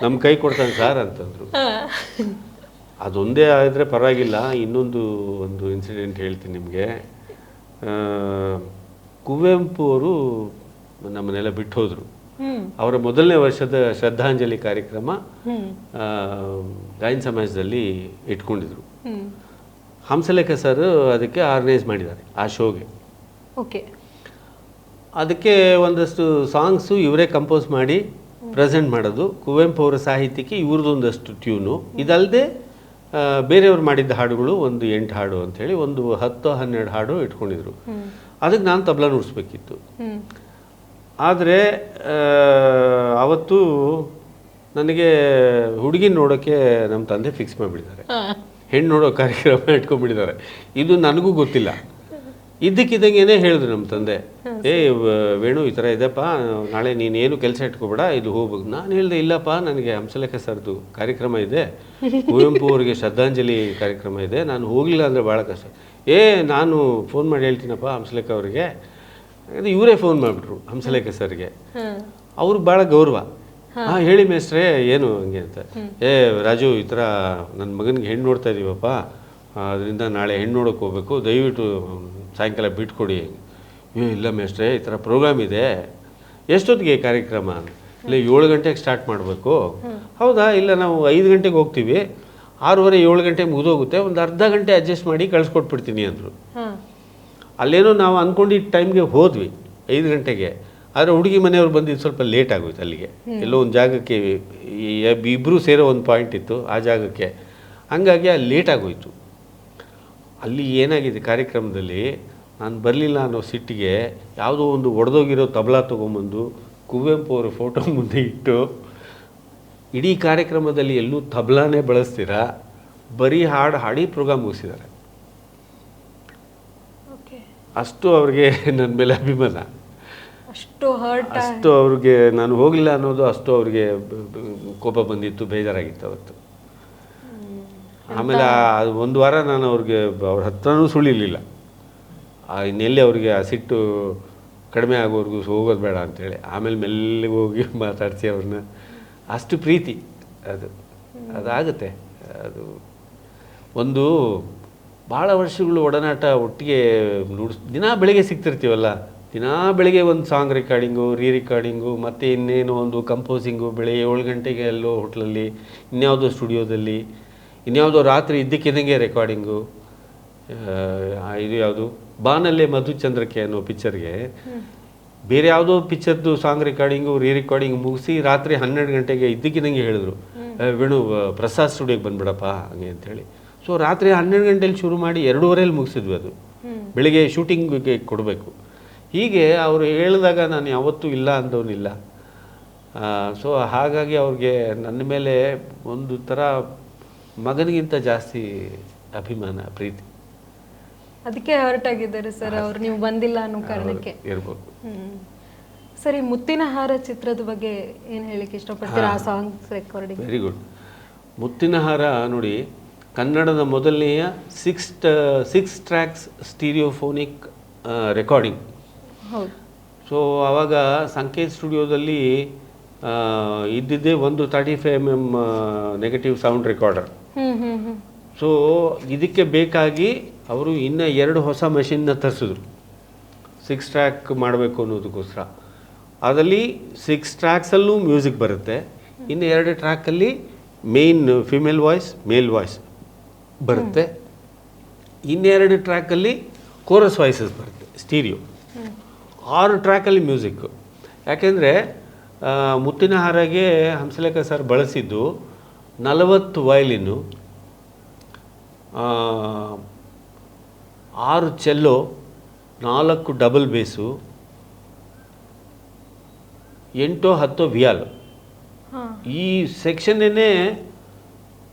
ನಮ್ಮ ಕೈ ಕೊಡ್ತಾನೆ ಸರ್ ಅಂತಂದ್ರು. ಅದೊಂದೇ ಆದರೆ ಪರವಾಗಿಲ್ಲ. ಇನ್ನೊಂದು ಒಂದು ಇನ್ಸಿಡೆಂಟ್ ಹೇಳ್ತೀನಿ ನಿಮಗೆ. ಕುವೆಂಪು ಅವರು ನಮ್ಮನ್ನೆಲ್ಲ ಬಿಟ್ಟು ಹೋದರು ಅವರ ಮೊದಲನೇ ವರ್ಷದ ಶ್ರದ್ಧಾಂಜಲಿ ಕಾರ್ಯಕ್ರಮ ಗಾಯನ ಸಮಾಜದಲ್ಲಿ ಇಟ್ಕೊಂಡಿದ್ರು. ಹಂಸಲೇಖ ಸರ್ ಅದಕ್ಕೆ ಆರ್ಗನೈಸ್ ಮಾಡಿದ್ದಾರೆ ಆ ಶೋಗೆ. ಓಕೆ. ಅದಕ್ಕೆ ಒಂದಷ್ಟು ಸಾಂಗ್ಸು ಇವರೇ ಕಂಪೋಸ್ ಮಾಡಿ ಪ್ರೆಸೆಂಟ್ ಮಾಡೋದು. ಕುವೆಂಪು ಅವರ ಸಾಹಿತ್ಯಕ್ಕೆ ಇವ್ರದ್ದೊಂದಷ್ಟು ಟ್ಯೂನು. ಇದಲ್ಲದೆ ಬೇರೆಯವ್ರು ಮಾಡಿದ್ದ ಹಾಡುಗಳು ಒಂದು ಎಂಟು ಹಾಡು ಅಂಥೇಳಿ ಒಂದು ಹತ್ತು ಹನ್ನೆರಡು ಹಾಡು ಇಟ್ಕೊಂಡಿದ್ರು. ಅದಕ್ಕೆ ನಾನು ತಬಲ ನುಡಿಸ್ಬೇಕಿತ್ತು. ಆದರೆ ಅವತ್ತು ನನಗೆ ಹುಡುಗಿ ನೋಡೋಕ್ಕೆ ನಮ್ಮ ತಂದೆ ಫಿಕ್ಸ್ ಮಾಡಿಬಿಟ್ಟಿದ್ದಾರೆ. ಹೆಣ್ಣು ನೋಡೋ ಕಾರ್ಯಕ್ರಮ ಇಟ್ಕೊಂಡ್ಬಿಟ್ಟಿದ್ದಾರೆ. ಇದು ನನಗೂ ಗೊತ್ತಿಲ್ಲ. ಇದ್ದಕ್ಕಿದ್ದಂಗೆ ಹೇಳಿದ್ರು ನಮ್ಮ ತಂದೆ ಏ ವೇಣು ಈ ಥರ ಇದೆಪ್ಪ ನಾಳೆ ನೀನೇನು ಕೆಲಸ ಇಟ್ಕೊಬೇಡ ಇದು ಹೋಗ್ಬೇಕು. ನಾನು ಹೇಳಿದೆ ಇಲ್ಲಪ್ಪ ನನಗೆ ಹಂಸಲೇಖ ಸರ್ದು ಕಾರ್ಯಕ್ರಮ ಇದೆ. ಕುವೆಂಪು ಅವರಿಗೆ ಶ್ರದ್ಧಾಂಜಲಿ ಕಾರ್ಯಕ್ರಮ ಇದೆ. ನಾನು ಹೋಗಲಿಲ್ಲ ಅಂದರೆ ಭಾಳ ಕಷ್ಟ. ಏ ನಾನು ಫೋನ್ ಮಾಡಿ ಹೇಳ್ತೀನಪ್ಪ ಹಂಸಲೇಖ ಅವರಿಗೆ. ಅದು ಇವರೇ ಫೋನ್ ಮಾಡಿಬಿಟ್ರು ಹಂಸಲೇಖ ಸರ್ಗೆ. ಅವ್ರು ಅವ್ರಿಗೆ ಭಾಳ ಗೌರವ. ಹಾಂ. ಹೇಳಿ ಮೇಸ್ಟ್ರೇ ಏನು ಹಂಗೆ ಅಂತ. ಏ ರಾಜು ಈ ಥರ ನನ್ನ ಮಗನಿಗೆ ಹೆಣ್ಣು ನೋಡ್ತಾ ಇದ್ದೀವಪ್ಪ ಅದರಿಂದ ನಾಳೆ ಹೆಣ್ಣು ನೋಡೋಕೆ ಹೋಗ್ಬೇಕು. ದಯವಿಟ್ಟು ಸಾಯಂಕಾಲ ಬಿಟ್ಕೊಡಿ ಏ ಇಲ್ಲ ಮೇಸ್ಟ್ರೇ ಈ ಥರ ಪ್ರೋಗ್ರಾಮ್ ಇದೆ. ಎಷ್ಟೊತ್ತಿಗೆ ಕಾರ್ಯಕ್ರಮ? ಇಲ್ಲ ಏಳು ಗಂಟೆಗೆ ಸ್ಟಾರ್ಟ್ ಮಾಡಬೇಕು. ಹೌದಾ? ಇಲ್ಲ ನಾವು ಐದು ಗಂಟೆಗೆ ಹೋಗ್ತೀವಿ. ಆರೂವರೆ ಏಳು ಗಂಟೆ ಮುಗಿದೋಗುತ್ತೆ ಒಂದು ಅರ್ಧ ಗಂಟೆ ಅಡ್ಜಸ್ಟ್ ಮಾಡಿ ಕಳಿಸ್ಕೊಟ್ಬಿಡ್ತೀನಿ ಅಂದರು. ಅಲ್ಲೇನೋ ನಾವು ಅಂದ್ಕೊಂಡಿದ್ದ ಟೈಮ್ಗೆ ಹೋದ್ವಿ ಐದು ಗಂಟೆಗೆ. ಆದರೆ ಹುಡುಗಿ ಮನೆಯವ್ರು ಬಂದಿದ್ದು ಸ್ವಲ್ಪ ಲೇಟ್ ಆಗೋಯ್ತು ಅಲ್ಲಿಗೆ. ಎಲ್ಲೋ ಒಂದು ಜಾಗಕ್ಕೆ ಈ ಇಬ್ಬರು ಸೇರೋ ಒಂದು ಪಾಯಿಂಟ್ ಇತ್ತು ಆ ಜಾಗಕ್ಕೆ. ಹಂಗಾಗಿ ಅಲ್ಲಿ ಲೇಟ್ ಆಗೋಯ್ತು. ಅಲ್ಲಿ ಏನಾಗಿದೆ ಕಾರ್ಯಕ್ರಮದಲ್ಲಿ ನಾನು ಬರಲಿಲ್ಲ ಅನ್ನೋ ಸಿಟ್ಟಿಗೆ ಯಾವುದೋ ಒಂದು ಒಡೆದೋಗಿರೋ ತಬಲಾ ತೊಗೊಂಬಂದು ಕುವೆಂಪು ಅವರ ಫೋಟೋ ಮುಂದೆ ಇಟ್ಟು ಇಡೀ ಕಾರ್ಯಕ್ರಮದಲ್ಲಿ ಎಲ್ಲೂ ತಬ್ಲಾನೇ ಬಳಸ್ತೀರಾ? ಬರೀ ಹಾಡು ಹಾಡಿ ಪ್ರೋಗ್ರಾಮ್ ಮುಗಿಸಿದ್ದಾರೆ. ಅಷ್ಟು ಅವ್ರಿಗೆ ನನ್ನ ಮೇಲೆ ಅಭಿಮಾನ. ಅಷ್ಟು ಹರ್ಟ್ ಅಷ್ಟು ಅವ್ರಿಗೆ ನಾನು ಹೋಗಲಿಲ್ಲ ಅನ್ನೋದು ಅಷ್ಟು ಅವ್ರಿಗೆ ಕೋಪ ಬಂದಿತ್ತು ಬೇಜಾರಾಗಿತ್ತು ಅವತ್ತು. ಆಮೇಲೆ ಒಂದು ವಾರ ನಾನು ಅವ್ರಿಗೆ ಅವ್ರ ಹತ್ರನೂ ಸುಳಿಲಿಲ್ಲ ಇನ್ನೆಲ್ಲಿ ಅವ್ರಿಗೆ ಆ ಸಿಟ್ಟು ಕಡಿಮೆ ಆಗೋವರೆಗೂ ಹೋಗೋದು ಬೇಡ ಅಂತೇಳಿ. ಆಮೇಲೆ ಮೆಲ್ಲಿಗೆ ಹೋಗಿ ಮಾತಾಡಿಸಿ ಅವ್ರನ್ನ. ಅಷ್ಟು ಪ್ರೀತಿ ಅದು. ಅದಾಗುತ್ತೆ. ಅದು ಒಂದು ಭಾಳ ವರ್ಷಗಳು ಒಡನಾಟ ಒಟ್ಟಿಗೆ ನುಡಿಸ್ ದಿನಾ ಬೆಳಿಗ್ಗೆ ಸಿಗ್ತಿರ್ತೀವಲ್ಲ ದಿನಾ ಬೆಳಿಗ್ಗೆ ಒಂದು ಸಾಂಗ್ ರೆಕಾರ್ಡಿಂಗು ರೀ ರೆಕಾರ್ಡಿಂಗು ಮತ್ತು ಇನ್ನೇನು ಒಂದು ಕಂಪೋಸಿಂಗು ಬೆಳಗ್ಗೆ ಏಳು ಗಂಟೆಗೆ ಎಲ್ಲೋ ಹೋಟ್ಲಲ್ಲಿ ಇನ್ಯಾವುದೋ ಸ್ಟುಡಿಯೋದಲ್ಲಿ ಇನ್ಯಾವುದೋ ರಾತ್ರಿ ಇದ್ದಕ್ಕಿದ್ದಂಗೆ ರೆಕಾರ್ಡಿಂಗು ಇದು ಯಾವುದು? ಬಾನಲ್ಲೇ ಮಧುಚಂದ್ರಕ್ಕೆ ಅನ್ನೋ ಪಿಕ್ಚರ್ಗೆ ಬೇರೆ ಯಾವುದೋ ಪಿಕ್ಚರ್ದು ಸಾಂಗ್ ರೆಕಾರ್ಡಿಂಗು ರೀ ರೆಕಾರ್ಡಿಂಗ್ ಮುಗಿಸಿ ರಾತ್ರಿ ಹನ್ನೆರಡು ಗಂಟೆಗೆ ಇದ್ದಕ್ಕಿದ್ದಂಗೆ ಹೇಳಿದ್ರು. "ಏ, ವೇಣು ಪ್ರಸಾದ್ ಸ್ಟುಡಿಯೋಗೆ ಬಂದ್ಬಿಡಪ್ಪ ಹಂಗೆ ಅಂಥೇಳಿ ಸೊ ರಾತ್ರಿ ಹನ್ನೆರಡು ಗಂಟೆಲಿ ಶುರು ಮಾಡಿ ಎರಡೂವರೆಯಲ್ಲಿ ಮುಗಿಸಿದ್ವಿ ಅದು. ಬೆಳಿಗ್ಗೆ ಶೂಟಿಂಗ್ಗೆ ಕೊಡಬೇಕು. ಹೀಗೆ ಅವರು ಹೇಳಿದಾಗ ನಾನು ಯಾವತ್ತೂ ಇಲ್ಲ ಅಂದವನಿಲ್ಲ. ಸೊ ಹಾಗಾಗಿ ಅವ್ರಿಗೆ ನನ್ನ ಮೇಲೆ ಒಂದು ಥರ ಮಗನಿಗಿಂತ ಜಾಸ್ತಿ ಅಭಿಮಾನ ಪ್ರೀತಿ. ಅದಕ್ಕೆ ಹರ್ಟ್ ಆಗಿದ್ದಾರೆ ಸರ್ ಅವ್ರು ನೀವು ಬಂದಿಲ್ಲ ಅನ್ನೋ ಕಾರಣಕ್ಕೆ. ಇರ್ಬೋದು ಸರಿ ಮುತ್ತಿನ ಹಾರ ಚಿತ್ರದ ಬಗ್ಗೆ ಏನು ಹೇಳಕ್ಕೆ ಇಷ್ಟಪಡ್ತೀರಾ? ಆ ಸಾಂಗ್ಸ್ ರೆಕಾರ್ಡಿಂಗ್ ವೆರಿ ಗುಡ್ ಮುತ್ತಿನ ಹಾರ ನೋಡಿ ಕನ್ನಡದ ಮೊದಲನೆಯ six six tracks stereophonic recording ಹೌದು. ಸೊ ಆವಾಗ ಸಂಕೇತ್ ಸ್ಟುಡಿಯೋದಲ್ಲಿ ಇದ್ದಿದ್ದೇ ಒಂದು thirty five M M negative sound recorder so ಇದಕ್ಕೆ ಬೇಕಾಗಿ ಅವರು ಇನ್ನು ಎರಡು ಹೊಸ ಮೆಷಿನ್ನ ತರಿಸಿದ್ರು. ಸಿಕ್ಸ್ ಟ್ರ್ಯಾಕ್ ಮಾಡಬೇಕು ಅನ್ನೋದಕ್ಕೋಸ್ಕರ. ಅದರಲ್ಲಿ ಸಿಕ್ಸ್ ಟ್ರ್ಯಾಕ್ಸಲ್ಲೂ ಮ್ಯೂಸಿಕ್ ಬರುತ್ತೆ. ಇನ್ನು ಎರಡು ಟ್ರ್ಯಾಕಲ್ಲಿ main female voice male voice ಬರುತ್ತೆ. ಇನ್ನೆರಡು ಟ್ರ್ಯಾಕಲ್ಲಿ ಕೋರಸ್ ವಾಯ್ಸಸ್ ಬರುತ್ತೆ ಸ್ಟೀರಿಯೋ ಆರು ಟ್ರ್ಯಾಕಲ್ಲಿ ಮ್ಯೂಸಿಕ್ ಯಾಕೆಂದರೆ ಮುತ್ತಿನ ಹಾರಗೆ ಹಂಸಲೇಖ ಸರ್ ಬಳಸಿದ್ದು ನಲವತ್ತು ವಯಲಿನ್ನು ಆ, ಆರು ಚೆಲ್ಲೋ ನಾಲ್ಕು ಡಬಲ್ ಬೇಸು ಎಂಟೋ ಹತ್ತೋ ವಿಯಾಲ್ ಹಾ ಈ ಸೆಕ್ಷನ್ನೇ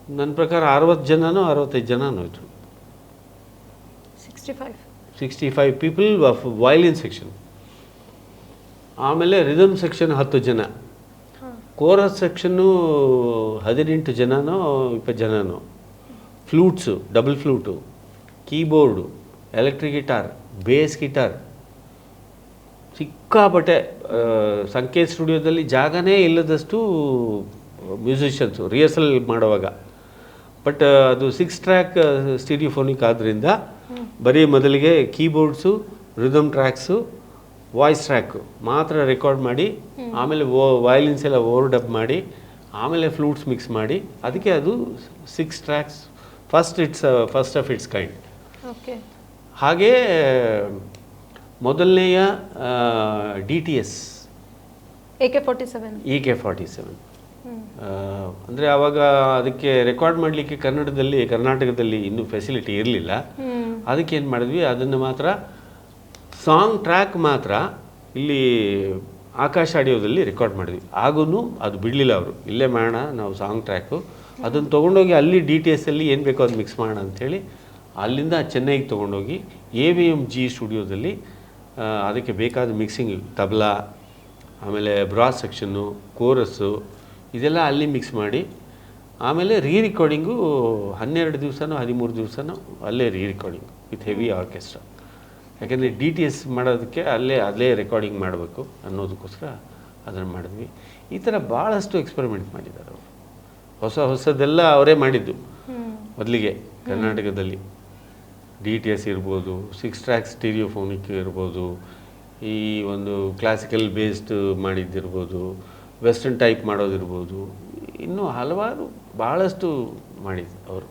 ನನ್ನ ಪ್ರಕಾರ ಅರವತ್ತು ಜನನೋ ಅರವತ್ತೈದು ಜನನೋ ಇದ್ರು sixty five sixty five people of violin section ಆಮೇಲೆ ರಿದಮ್ ಸೆಕ್ಷನ್ ಹತ್ತು ಜನ ಕೋರಸ್ ಸೆಕ್ಷನ್ನು ಹದಿನೆಂಟು ಜನನೋ ಇಪ್ಪತ್ತು ಜನನೋ flutes double flute keyboard electric guitar bass guitar. ಸಿಕ್ಕಾಪಟ್ಟೆ ಸಂಕೇತ್ ಸ್ಟುಡಿಯೋದಲ್ಲಿ ಜಾಗನೇ ಇಲ್ಲದಷ್ಟು ಮ್ಯೂಸಿಷಿಯನ್ಸು ರಿಹರ್ಸಲ್ ಮಾಡುವಾಗ. ಬಟ್ ಅದು ಸಿಕ್ಸ್ ಟ್ರ್ಯಾಕ್ ಸ್ಟೀರಿಯೋಫೋನಿಕ್ ಆದ್ದರಿಂದ ಬರೀ ಮೊದಲಿಗೆ keyboards rhythm tracks voice track ಮಾತ್ರ ರೆಕಾರ್ಡ್ ಮಾಡಿ ಆಮೇಲೆ ಓ ವಯಲಿನ್ಸ್ ಎಲ್ಲ ಓವರ್ ಡಬ್ ಮಾಡಿ ಆಮೇಲೆ ಫ್ಲೂಟ್ಸ್ ಮಿಕ್ಸ್ ಮಾಡಿ ಅದಕ್ಕೆ ಅದು six tracks first it's first of its kind okay ಹಾಗೇ ಮೊದಲನೆಯ D T S. A K forty seven. E K forty seven. ಅಂದರೆ ಆವಾಗ ಅದಕ್ಕೆ ರೆಕಾರ್ಡ್ ಮಾಡಲಿಕ್ಕೆ ಕನ್ನಡದಲ್ಲಿ ಕರ್ನಾಟಕದಲ್ಲಿ ಇನ್ನೂ ಫೆಸಿಲಿಟಿ ಇರಲಿಲ್ಲ. ಅದಕ್ಕೆ ಏನು ಮಾಡಿದ್ವಿ? ಅದನ್ನು ಮಾತ್ರ ಸಾಂಗ್ ಟ್ರ್ಯಾಕ್ ಮಾತ್ರ ಇಲ್ಲಿ ಆಕಾಶ ಆಡಿಯೋದಲ್ಲಿ ರೆಕಾರ್ಡ್ ಮಾಡಿದ್ವಿ. ಆಗೂ ಅದು ಬಿಡಲಿಲ್ಲ ಅವರು. ಇಲ್ಲೇ ಮಾಡೋಣ ನಾವು ಸಾಂಗ್ ಟ್ರ್ಯಾಕು ಅದನ್ನು ತೊಗೊಂಡೋಗಿ ಅಲ್ಲಿ ಡಿ ಟಿ ಎಸ್ಸಲ್ಲಿ ಏನು ಬೇಕೋ ಅದು ಮಿಕ್ಸ್ ಮಾಡೋಣ ಅಂಥೇಳಿ ಅಲ್ಲಿಂದ ಚೆನ್ನೈಗೆ ತೊಗೊಂಡೋಗಿ ಎ ವಿ ಎಂ ಜಿ ಸ್ಟುಡಿಯೋದಲ್ಲಿ ಅದಕ್ಕೆ ಬೇಕಾದ ಮಿಕ್ಸಿಂಗ್ ತಬಲಾ ಆಮೇಲೆ ಬ್ರಾಸ್ ಸೆಕ್ಷನ್ನು ಕೋರಸ್ಸು ಇದೆಲ್ಲ ಅಲ್ಲಿ ಮಿಕ್ಸ್ ಮಾಡಿ ಆಮೇಲೆ ರೀ ರೆಕಾರ್ಡಿಂಗು ಹನ್ನೆರಡು ದಿವಸನೋ ಹದಿಮೂರು ದಿವಸನೋ ಅಲ್ಲೇ re recording with heavy orchestra ಯಾಕೆಂದರೆ ಡಿ ಟಿ ಎಸ್ ಮಾಡೋದಕ್ಕೆ ಅಲ್ಲೇ ಅಲ್ಲೇ ರೆಕಾರ್ಡಿಂಗ್ ಮಾಡಬೇಕು ಅನ್ನೋದಕ್ಕೋಸ್ಕರ ಅದನ್ನು ಮಾಡಿದ್ವಿ. ಈ ಥರ ಭಾಳಷ್ಟು ಎಕ್ಸ್ಪೆರಿಮೆಂಟ್ ಮಾಡಿದ್ದಾರೆ ಅವರು. ಹೊಸ ಹೊಸದೆಲ್ಲ ಅವರೇ ಮಾಡಿದ್ದು. ಮೊದಲಿಗೆ ಕರ್ನಾಟಕದಲ್ಲಿ. ಡಿ ಟಿ ಎಸ್ ಇರ್ಬೋದು ಸಿಕ್ಸ್ ಟ್ರ್ಯಾಕ್ ಸ್ಟೀರಿಯೋಫೋನಿಕ್ ಇರ್ಬೋದು, ಈ ಒಂದು ಕ್ಲಾಸಿಕಲ್ ಬೇಸ್ಡ್ ಮಾಡಿದ್ದಿರ್ಬೋದು ವೆಸ್ಟರ್ನ್ ಟೈಪ್ ಮಾಡೋದಿರ್ಬೋದು, ಇನ್ನೂ ಹಲವಾರು ಭಾಳಷ್ಟು ಮಾಡಿದ್ದು ಅವರು.